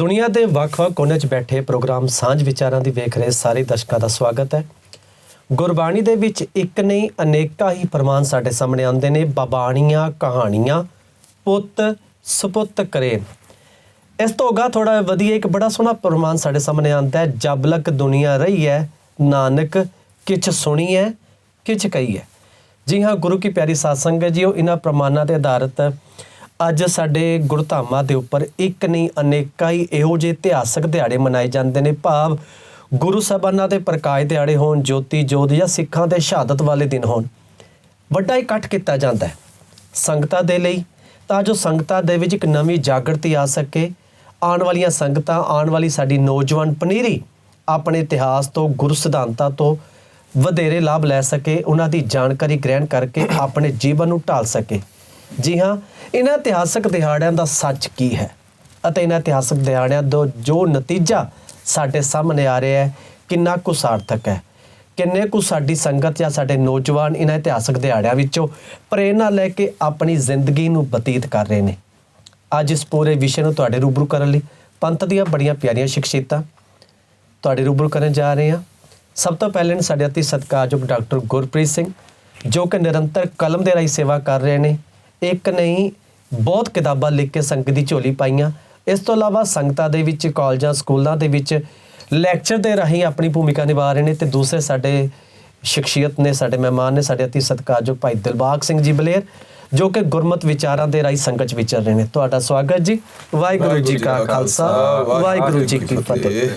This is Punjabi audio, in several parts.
ਦੁਨੀਆ ਦੇ ਵੱਖ-ਵੱਖ ਕੋਨੇ 'ਚ ਬੈਠੇ ਪ੍ਰੋਗਰਾਮ ਸਾਂਝ ਵਿਚਾਰਾਂ ਦੀ ਵੇਖ ਰਹੇ ਸਾਰੇ ਦਰਸ਼ਕਾਂ ਦਾ ਸਵਾਗਤ ਹੈ। ਗੁਰਬਾਣੀ ਦੇ ਵਿੱਚ ਇੱਕ ਨਹੀਂ, ਅਨੇਕਾਂ ਹੀ ਫਰਮਾਨ ਸਾਡੇ ਸਾਹਮਣੇ ਆਉਂਦੇ ਨੇ। ਬਾਬਾਣੀਆਂ, ਕਹਾਣੀਆਂ, ਪੁੱਤ, ਸੁਪੁੱਤ ਕਰੇ। ਇਸ ਤੋਂ ਅਗਾ ਥੋੜਾ ਵਧੀਆ ਇੱਕ ਬੜਾ ਸੋਹਣਾ ਪ੍ਰਮਾਣ ਸਾਡੇ ਸਾਹਮਣੇ ਆਉਂਦਾ ਹੈ। ਜਬ ਦੁਨੀਆ ਰਹੀ ਹੈ, ਨਾਨਕ ਕਿਛ ਸੁਣੀ ਹੈ, ਕਿਛ ਕਹੀ ਹੈ। ਜੀ ਹਾਂ, ਗੁਰੂ ਕੀ ਪਿਆਰੀ ਸਾਧ ਸੰਗਤ ਜੀਓ ਇਹਨਾਂ ਪ੍ਰਮਾਣਾਂ ਤੇ ਆਧਾਰਿਤ ਅੱਜ ਸਾਡੇ ਗੁਰਧਾਮਾਂ ਦੇ ਉੱਪਰ ਇੱਕ ਨਹੀਂ, ਅਨੇਕਾਂ ਹੀ ਇਹੋ ਜਿਹੇ ਇਤਿਹਾਸਕ ਦਿਹਾੜੇ ਮਨਾਏ ਜਾਂਦੇ ਨੇ। ਭਾਵ ਗੁਰੂ ਸਾਹਿਬਾਨਾਂ ਦੇ ਪ੍ਰਕਾਸ਼ ਦਿਹਾੜੇ ਹੋਣ, ਜੋਤੀ ਜੋਤ ਜਾਂ ਸਿੱਖਾਂ ਦੇ ਸ਼ਹਾਦਤ ਵਾਲੇ ਦਿਨ ਹੋਣ। ਵੱਡਾ ਇਕੱਠ ਕੀਤਾ ਜਾਂਦਾ ਹੈ ਸੰਗਤਾਂ ਦੇ ਲਈ, ਤਾਂ ਜੋ ਸੰਗਤਾਂ ਦੇ ਵਿੱਚ ਇੱਕ ਨਵੀਂ ਜਾਗਰਤੀ ਆ ਸਕੇ। ਆਉਣ ਵਾਲੀਆਂ ਸੰਗਤਾਂ, ਆਉਣ ਵਾਲੀ ਸਾਡੀ ਨੌਜਵਾਨ ਪਨੀਰੀ ਆਪਣੇ ਇਤਿਹਾਸ ਤੋਂ, ਗੁਰੂ ਸਿਧਾਂਤਾਂ ਤੋਂ ਵਧੇਰੇ ਲਾਭ ਲੈ ਸਕੇ। ਉਹਨਾਂ ਦੀ ਜਾਣਕਾਰੀ ਗ੍ਰਹਿਣ ਕਰਕੇ ਆਪਣੇ ਜੀਵਨ ਨੂੰ ਢਾਲ ਸਕੇ। ਜੀ ਹਾਂ, ਇਹਨਾਂ ਇਤਿਹਾਸਕ ਦਿਹਾੜਿਆਂ ਦਾ ਸੱਚ ਕੀ ਹੈ? ਅਤੇ ਇਹਨਾਂ ਇਤਿਹਾਸਕ ਦਿਹਾੜਿਆਂ ਦਾ ਜੋ ਨਤੀਜਾ ਸਾਡੇ ਸਾਹਮਣੇ ਆ ਰਿਹਾ ਹੈ, ਕਿੰਨਾ ਕੁ ਸਾਰਥਕ ਹੈ? ਕਿੰਨੇ ਕੁ ਸਾਡੀ ਸੰਗਤ ਜਾਂ ਸਾਡੇ ਨੌਜਵਾਨ ਇਹਨਾਂ ਇਤਿਹਾਸਕ ਦਿਹਾੜਿਆਂ ਵਿੱਚੋਂ ਪ੍ਰੇਰਣਾ ਲੈ ਕੇ ਆਪਣੀ ਜ਼ਿੰਦਗੀ ਨੂੰ ਬਤੀਤ ਕਰ ਰਹੇ ਨੇ? ਅੱਜ ਇਸ ਪੂਰੇ ਵਿਸ਼ੇ ਨੂੰ ਤੁਹਾਡੇ ਰੂਬਰੂ ਕਰਨ ਲਈ ਪੰਥ ਦੀਆਂ ਬੜੀਆਂ ਪਿਆਰੀਆਂ ਸ਼ਖਸੀਅਤਾਂ ਤੁਹਾਡੇ ਰੂਬਰੂ ਕਰਨ ਜਾ ਰਹੇ ਹਾਂ। ਸਭ ਤੋਂ ਪਹਿਲੇ ਸਾਡੇ ਅਤੀ ਸਤਿਕਾਰਯੋਗ ਡਾਕਟਰ ਗੁਰਪ੍ਰੀਤ ਸਿੰਘ, ਜੋ ਕਿ ਨਿਰੰਤਰ ਕਲਮ ਦੇ ਰਾਹੀਂ ਸੇਵਾ ਕਰ ਰਹੇ ਨੇ। ਇੱਕ ਨਹੀਂ ਬਹੁਤ ਕਿਤਾਬਾਂ ਲਿਖ ਕੇ ਸੰਗਤ ਦੀ ਝੋਲੀ ਪਾਈਆਂ। ਇਸ ਤੋਂ ਇਲਾਵਾ ਸੰਗਤਾਂ ਦੇ ਵਿੱਚ ਕਾਲਜਾਂ ਸਕੂਲਾਂ ਦੇ ਵਿੱਚ ਲੈਕਚਰ ਦੇ ਰਾਹੀਂ ਆਪਣੀ ਭੂਮਿਕਾ ਨਿਭਾ ਰਹੇ ਨੇ ਤੇ ਦੂਸਰੇ ਸਾਡੇ ਸ਼ਖਸੀਅਤ ਨੇ ਸਾਡੇ ਮਹਿਮਾਨ ਨੇ ਸਾਡੇ ਅਤੀ ਸਤਿਕਾਰਯੋਗ ਭਾਈ ਦਿਲਬਾਗ ਸਿੰਘ ਜੀ ਬਲੇਰ ਜੋ ਕਿ ਗੁਰਮਤ ਵਿਚਾਰਾਂ ਦੇ ਰਾਹੀਂ ਸੰਗਤ 'ਚ ਵਿਚਰ ਰਹੇ ਨੇ। ਤੁਹਾਡਾ ਸਵਾਗਤ ਜੀ। ਵਾਹਿਗੁਰੂ ਜੀ ਕਾ ਖਾਲਸਾ ਵਾਹਿਗੁਰੂ ਜੀ ਕੀ ਫਤਿਹ।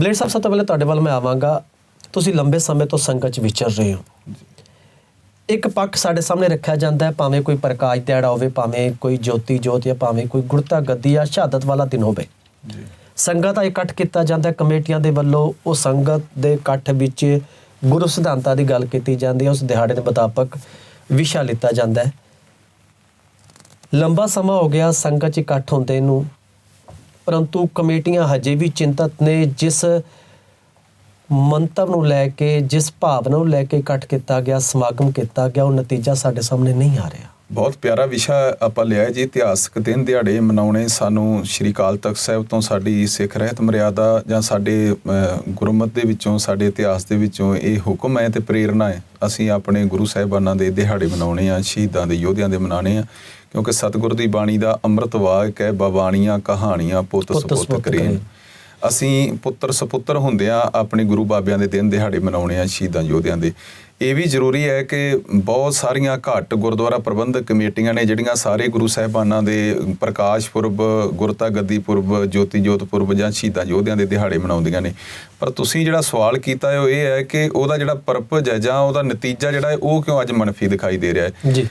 ਬਲੇਡ ਸਾਹਿਬ ਸਭ ਤੋਂ ਪਹਿਲੇ ਤੁਹਾਡੇ ਵੱਲ ਮੈਂ ਆਵਾਂਗਾ। ਤੁਸੀਂ ਲੰਬੇ ਸਮੇਂ ਤੋਂ ਸੰਗਤ 'ਚ ਵਿਚਰ ਰਹੇ ਹੋ। ਇੱਕ ਪੱਖ ਸਾਡੇ ਸਾਹਮਣੇ ਰੱਖਿਆ ਜਾਂਦਾ ਹੈ ਭਾਵੇਂ ਕੋਈ ਪ੍ਰਕਾਸ਼ ਦਿਹਾੜਾ ਹੋਵੇ ਭਾਵੇਂ ਕੋਈ ਜੋਤੀ ਜੋਤ ਜਾਂ ਭਾਵੇਂ ਕੋਈ ਗੁਰਤਾ ਗੱਦੀ ਜਾਂ ਸ਼ਹਾਦਤ ਵਾਲਾ ਦਿਨ ਹੋਵੇ। ਜੀ। ਸੰਗਤ ਦਾ ਇਕੱਠ ਕੀਤਾ ਜਾਂਦਾ ਕਮੇਟੀਆਂ ਦੇ ਵੱਲੋਂ ਉਹ ਸੰਗਤ ਦੇ ਇਕੱਠ ਵਿੱਚ ਗੁਰੂ ਸਿਧਾਂਤਾਂ ਦੀ ਗੱਲ ਕੀਤੀ ਜਾਂਦੀ ਹੈ ਉਸ ਦਿਹਾੜੇ ਦੇ ਮੁਤਾਬਕ ਵਿਸ਼ਾ ਲਿੱਤਾ ਜਾਂਦਾ ਹੈ। ਲੰਬਾ ਸਮਾਂ ਹੋ ਗਿਆ ਸੰਗਤ 'ਚ ਇਕੱਠ ਹੁੰਦੇ ਨੂੰ ਪਰੰਤੂ ਕਮੇਟੀਆਂ ਹਜੇ ਵੀ ਚਿੰਤਤ ਨੇ ਜਿਸ ਮੰਤਵ ਨੂੰ ਲੈ ਕੇ ਜਿਸ ਭਾਵਨਾ ਨੂੰ ਲੈ ਕੇ ਇਕੱਠ ਕੀਤਾ ਗਿਆ ਸਮਾਗਮ ਕੀਤਾ ਗਿਆ ਉਹ ਨਤੀਜਾ ਸਾਡੇ ਸਾਹਮਣੇ ਨਹੀਂ ਆ ਰਿਹਾ। ਬਹੁਤ ਪਿਆਰਾ ਵਿਸ਼ਾ ਆਪਾਂ ਲਿਆ ਜੀ ਇਤਿਹਾਸਕ ਦਿਨ ਦਿਹਾੜੇ ਮਨਾਉਣੇ ਸਾਨੂੰ ਸ਼੍ਰੀ ਅਕਾਲ ਤਖਤ ਸਾਹਿਬ ਤੋਂ ਸਾਡੀ ਸਿੱਖ ਰਹਿਤ ਮਰਿਆਦਾ ਜਾਂ ਸਾਡੇ ਗੁਰਮਤ ਦੇ ਵਿੱਚੋਂ ਸਾਡੇ ਇਤਿਹਾਸ ਦੇ ਵਿੱਚੋਂ ਇਹ ਹੁਕਮ ਹੈ ਤੇ ਪ੍ਰੇਰਣਾ ਹੈ। ਅਸੀਂ ਆਪਣੇ ਗੁਰੂ ਸਾਹਿਬਾਨਾਂ ਦੇ ਦਿਹਾੜੇ ਮਨਾਉਣੇ ਆ ਸ਼ਹੀਦਾਂ ਦੇ ਯੋਧਿਆਂ ਦੇ ਮਨਾਉਣੇ ਆ ਕਿਉਂਕਿ ਸਤਿਗੁਰ ਦੀ ਬਾਣੀ ਦਾ ਅੰਮ੍ਰਿਤ ਵਾਕ ਹੈ ਬਾਬਾਣੀਆਂ ਕਹਾਣੀਆਂ ਪੁੱਤ ਪੁੱਤ ਸੁਪੁੱਤ ਕਰੇ। ਅਸੀਂ ਪੁੱਤਰ ਸੁਪੁੱਤਰ ਹੁੰਦਿਆਂ ਆਪਣੇ ਗੁਰੂ ਬਾਬਿਆਂ ਦੇ ਦਿਨ ਦਿਹਾੜੇ ਮਨਾਉਣੇ ਆ ਸ਼ਹੀਦਾਂ ਯੋਧਿਆਂ ਦੇ। ਇਹ ਵੀ ਜ਼ਰੂਰੀ ਹੈ ਕਿ ਬਹੁਤ ਸਾਰੀਆਂ ਘੱਟ ਗੁਰਦੁਆਰਾ ਪ੍ਰਬੰਧਕ ਕਮੇਟੀਆਂ ਨੇ ਜਿਹੜੀਆਂ ਸਾਰੇ ਗੁਰੂ ਸਾਹਿਬਾਨਾਂ ਦੇ ਪ੍ਰਕਾਸ਼ ਪੁਰਬ ਗੁਰਤਾ ਗੱਦੀ ਪੁਰਬ ਜੋਤੀ ਜੋਤ ਪੁਰਬ ਜਾਂ ਸ਼ਹੀਦਾਂ ਯੋਧਿਆਂ ਦੇ ਦਿਹਾੜੇ ਮਨਾਉਂਦੀਆਂ ਨੇ। ਪਰ ਤੁਸੀਂ ਜਿਹੜਾ ਸਵਾਲ ਕੀਤਾ ਹੈ ਉਹ ਇਹ ਹੈ ਕਿ ਉਹਦਾ ਜਿਹੜਾ ਪਰਪਸ ਹੈ ਜਾਂ ਉਹਦਾ ਨਤੀਜਾ ਜਿਹੜਾ ਹੈ ਉਹ ਕਿਉਂ ਅੱਜ ਮਨਫੀ ਦਿਖਾਈ ਦੇ ਰਿਹਾ ਹੈ? ਜੀ।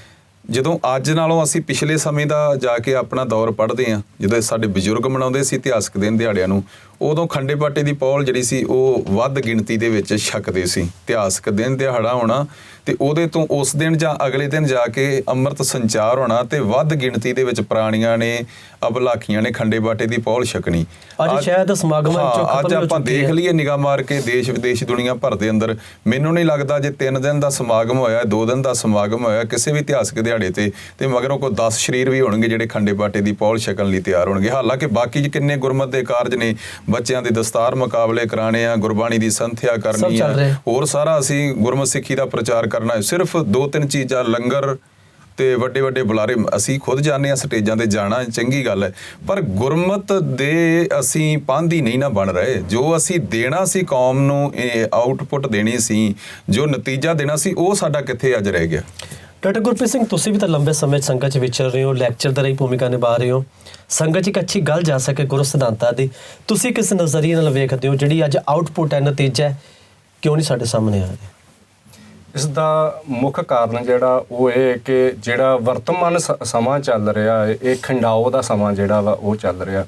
ਜਦੋਂ ਅੱਜ ਨਾਲੋਂ ਅਸੀਂ ਪਿਛਲੇ ਸਮੇਂ ਦਾ ਜਾ ਕੇ ਆਪਣਾ ਦੌਰ ਪੜ੍ਹਦੇ ਹਾਂ ਜਦੋਂ ਸਾਡੇ ਬਜ਼ੁਰਗ ਮਨਾਉਂਦੇ ਸੀ ਇਤਿਹਾਸਕ ਦਿਨ ਦਿਹਾੜਿਆਂ ਨੂੰ ਉਦੋਂ ਖੰਡੇ ਬਾਟੇ ਦੀ ਪੌਲ ਜਿਹੜੀ ਸੀ ਉਹ ਵੱਧ ਗਿਣਤੀ ਦੇ ਵਿੱਚ ਛਕਦੇ ਸੀ। ਇਤਿਹਾਸਕ ਦਿਨ ਦਿਹਾੜਾ ਹੋਣਾ ਤੇ ਉਹਦੇ ਤੋਂ ਉਸ ਦਿਨ ਜਾਂ ਅਗਲੇ ਦਿਨ ਜਾ ਕੇ ਅੰਮ੍ਰਿਤ ਸੰਚਾਰ ਹੋਣਾ ਤੇ ਵੱਧ ਗਿਣਤੀ ਦੇ ਵਿੱਚ ਪ੍ਰਾਣੀਆਂ ਨੇ ਅਬਲਾਖੀਆਂ ਨੇ ਖੰਡੇ ਬਾਟੇ ਦੀ ਪੌਲ ਛਕਣੀ। ਅੱਜ ਸ਼ਾਇਦ ਸਮਾਗਮਾਂ ਵਿੱਚੋਂ ਖਤਮ ਅੱਜ ਹੋ ਆਪਾਂ ਦੇਖ। ਲਈਏ ਨਿਗਾਹ ਮਾਰ ਕੇ ਦੇਸ਼ ਵਿਦੇਸ਼ ਦੁਨੀਆ ਭਰ ਦੇ ਅੰਦਰ। ਮੈਨੂੰ ਨਹੀਂ ਲੱਗਦਾ ਜੇ 3 ਦਿਨ ਦਾ ਸਮਾਗਮ ਹੋਇਆ 2 ਦਿਨ ਦਾ ਸਮਾਗਮ ਹੋਇਆ ਕਿਸੇ ਵੀ ਇਤਿਹਾਸਕ ਦਿਹਾੜੇ ਤੇ ਤੇ ਮਗਰੋਂ ਕੋਈ 10 ਸ਼ਰੀਰ ਵੀ ਹੋਣਗੇ ਜਿਹੜੇ ਖੰਡੇ ਬਾਟੇ ਦੀ ਪੌਲ ਛਕਣ ਲਈ ਤਿਆਰ ਹੋਣਗੇ। ਹਾਲਾਂਕਿ ਬਾਕੀ ਕਿੰਨੇ ਗੁਰਮਤ ਦੇ ਕਾਰਜ ਨੇ ਬੱਚਿਆਂ ਦੇ ਦਸਤਾਰ ਮੁਕਾਬਲੇ ਕਰਾਣੇ ਆ ਗੁਰਬਾਣੀ ਦੀ ਸੰਥਿਆ ਕਰਨੀ ਆ। ਹੋਰ ਸਾਰਾ ਅਸੀਂ ਗੁਰਮਤ ਸਿੱਖੀ ਦਾ ਪ੍ਰਚਾਰ ਕਰਨਾ ਹੈ। ਸਿਰਫ ਦੋ ਤਿੰਨ ਚੀਜ਼ਾਂ ਲੰਗਰ ਤੇ ਵੱਡੇ ਵੱਡੇ ਬੁਲਾਰੇ ਅਸੀਂ ਖੁਦ ਜਾਂਦੇ ਆ ਸਟੇਜਾਂ ਤੇ ਜਾਣਾ ਚੰਗੀ ਗੱਲ ਹੈ। ਪਰ ਗੁਰਮਤ ਦੇ ਅਸੀਂ ਪਾਂਧੀ ਨਹੀਂ ਨਾ ਬਣ ਰਹੇ। ਜੋ ਅਸੀਂ ਦੇਣਾ ਸੀ ਕੌਮ ਨੂੰ ਇਹ ਆਊਟਪੁੱਟ ਦੇਣੀ ਸੀ ਜੋ ਨਤੀਜਾ ਦੇਣਾ ਸੀ ਉਹ ਸਾਡਾ ਕਿੱਥੇ ਅੱਜ ਰਹਿ ਗਿਆ? ਡਾਕਟਰ ਗੁਰਪ੍ਰੀਤ ਸਿੰਘ ਤੁਸੀਂ ਵੀ ਤਾਂ ਲੰਬੇ ਸਮੇਂ ਸੰਗਤ 'ਚ ਵਿਚਰ ਰਹੇ ਹੋ ਲੈਕਚਰ ਦੇ ਰਹੀ ਭੂਮਿਕਾ ਨਿਭਾ ਰਹੇ ਹੋ। ਸੰਗਤ 'ਚ ਇੱਕ ਅੱਛੀ ਗੱਲ ਜਾ ਸਕੇ ਗੁਰੂ ਸਿਧਾਂਤਾਂ ਦੀ। ਤੁਸੀਂ ਕਿਸ ਨਜ਼ਰੀਏ ਨਾਲ ਵੇਖਦੇ ਹੋ ਜਿਹੜੀ ਅੱਜ ਆਊਟਪੁੱਟ ਹੈ? ਨਤੀਜਾ ਕਿਉਂ ਨਹੀਂ ਸਾਡੇ ਸਾਹਮਣੇ ਆ ਰਿਹਾ? ਇਸ ਦਾ ਮੁੱਖ ਕਾਰਨ ਜਿਹੜਾ ਉਹ ਇਹ ਹੈ ਕਿ ਜਿਹੜਾ ਵਰਤਮਾਨ ਸ- ਸਮਾਂ ਚੱਲ ਰਿਹਾ ਹੈ, ਇਹ ਖੰਡਾਓ ਦਾ ਸਮਾਂ ਜਿਹੜਾ ਵਾ ਉਹ ਚੱਲ ਰਿਹਾ।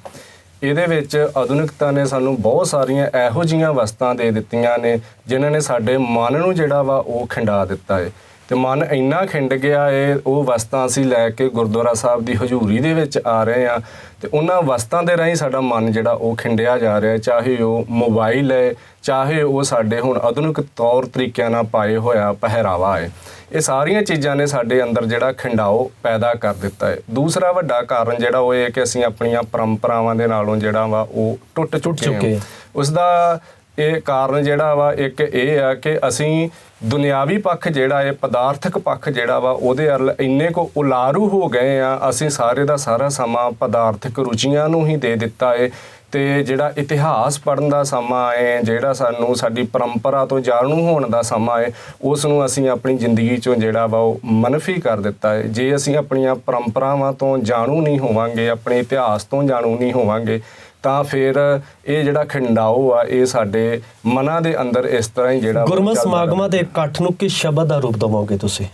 ਇਹਦੇ ਵਿੱਚ ਆਧੁਨਿਕਤਾ ਨੇ ਸਾਨੂੰ ਬਹੁਤ ਸਾਰੀਆਂ ਇਹੋ ਜੀਆਂ ਵਸਤਾਂ ਦੇ ਦਿੱਤੀਆਂ ਨੇ, ਜਿਨ੍ਹਾਂ ਨੇ ਸਾਡੇ ਮਨ ਨੂੰ ਜਿਹੜਾ ਵਾ ਉਹ ਖੰਡਾ ਦਿੱਤਾ ਹੈ। ਤੇ ਮਨ ਇੰਨਾ ਖਿੰਡ ਗਿਆ ਏ ਉਹ ਵਸਤਾਂ ਅਸੀਂ ਲੈ ਕੇ ਗੁਰਦੁਆਰਾ ਸਾਹਿਬ ਦੀ ਹਜ਼ੂਰੀ ਦੇ ਵਿੱਚ ਆ ਰਹੇ ਆ ਤੇ ਉਹਨਾਂ ਵਸਤਾਂ ਦੇ ਰਾਹੀਂ ਸਾਡਾ ਮਨ ਜਿਹੜਾ ਉਹ ਖਿੰਡਿਆ ਜਾ ਰਿਹਾ। ਚਾਹੇ ਉਹ ਮੋਬਾਈਲ ਹੈ ਚਾਹੇ ਉਹ ਸਾਡੇ ਹੁਣ ਆਧੁਨਿਕ ਤੌਰ ਤਰੀਕਿਆਂ ਨਾਲ ਪਾਏ ਹੋਇਆ ਪਹਿਰਾਵਾ ਹੈ ਇਹ ਸਾਰੀਆਂ ਚੀਜ਼ਾਂ ਨੇ ਸਾਡੇ ਅੰਦਰ ਜਿਹੜਾ ਖਿੰਡਾਓ ਪੈਦਾ ਕਰ ਦਿੱਤਾ ਹੈ ਦੂਸਰਾ ਵੱਡਾ ਕਾਰਨ ਜਿਹੜਾ ਉਹ ਇਹ ਕਿ ਅਸੀਂ ਆਪਣੀਆਂ ਪਰੰਪਰਾਵਾਂ ਦੇ ਨਾਲੋਂ ਜਿਹੜਾ ਵਾ ਉਹ ਟੁੱਟ ਚੁੱਕੇ। ਉਸ ਦਾ ਇਹ ਕਾਰਨ ਜਿਹੜਾ ਵਾ, ਇੱਕ ਇਹ ਆ ਕਿ ਅਸੀਂ ਦੁਨਿਆਵੀ ਪੱਖ ਜਿਹੜਾ ਹੈ ਪਦਾਰਥਕ ਪੱਖ ਜਿਹੜਾ ਵਾ, ਉਹਦੇ ਵੱਲ ਇੰਨੇ ਕੋ ਉਲਾਰੂ ਹੋ ਗਏ ਆ, ਅਸੀਂ ਸਾਰੇ ਦਾ ਸਾਰਾ ਸਮਾਂ ਪਦਾਰਥਕ ਰੁਚੀਆਂ ਨੂੰ ਹੀ ਦੇ ਦਿੱਤਾ ਹੈ ਤੇ ਜਿਹੜਾ ਇਤਿਹਾਸ ਪੜਨ ਦਾ ਸਮਾਂ ਹੈ ਜਿਹੜਾ ਸਾਨੂੰ ਸਾਡੀ ਪਰੰਪਰਾ ਤੋਂ ਜਾਣੂ ਹੋਣ ਦਾ ਸਮਾਂ ਹੈ ਉਸ ਨੂੰ ਅਸੀਂ ਆਪਣੀ ਜ਼ਿੰਦਗੀ ਚੋਂ ਜਿਹੜਾ ਵਾ, ਉਹ ਮਨਫੀ ਕਰ ਦਿੱਤਾ ਹੈ ਜੇ ਅਸੀਂ ਆਪਣੀਆਂ ਪਰੰਪਰਾਵਾਂ ਤੋਂ ਜਾਣੂ ਨਹੀਂ ਹੋਵਾਂਗੇ, ਆਪਣੇ ਇਤਿਹਾਸ ਤੋਂ ਜਾਣੂ ਨਹੀਂ ਹੋਵਾਂਗੇ ਤਾਂ ਫਿਰ ਇਹ ਜਿਹੜਾ ਖੰਡਾਓ ਆ ਇਹ ਸਾਡੇ ਮਨਾਂ ਦੇ ਅੰਦਰ ਇਸ ਤਰ੍ਹਾਂ ਹੀ ਜਿਹੜਾ ਗੁਰਮਤ ਸਮਾਗਮਾਂ ਦੇ ਇਕੱਠ ਨੂੰ ਕਿਸ ਸ਼ਬਦ ਦਾ ਰੂਪ ਦਵੋਗੇ ਤੁਸੀਂ?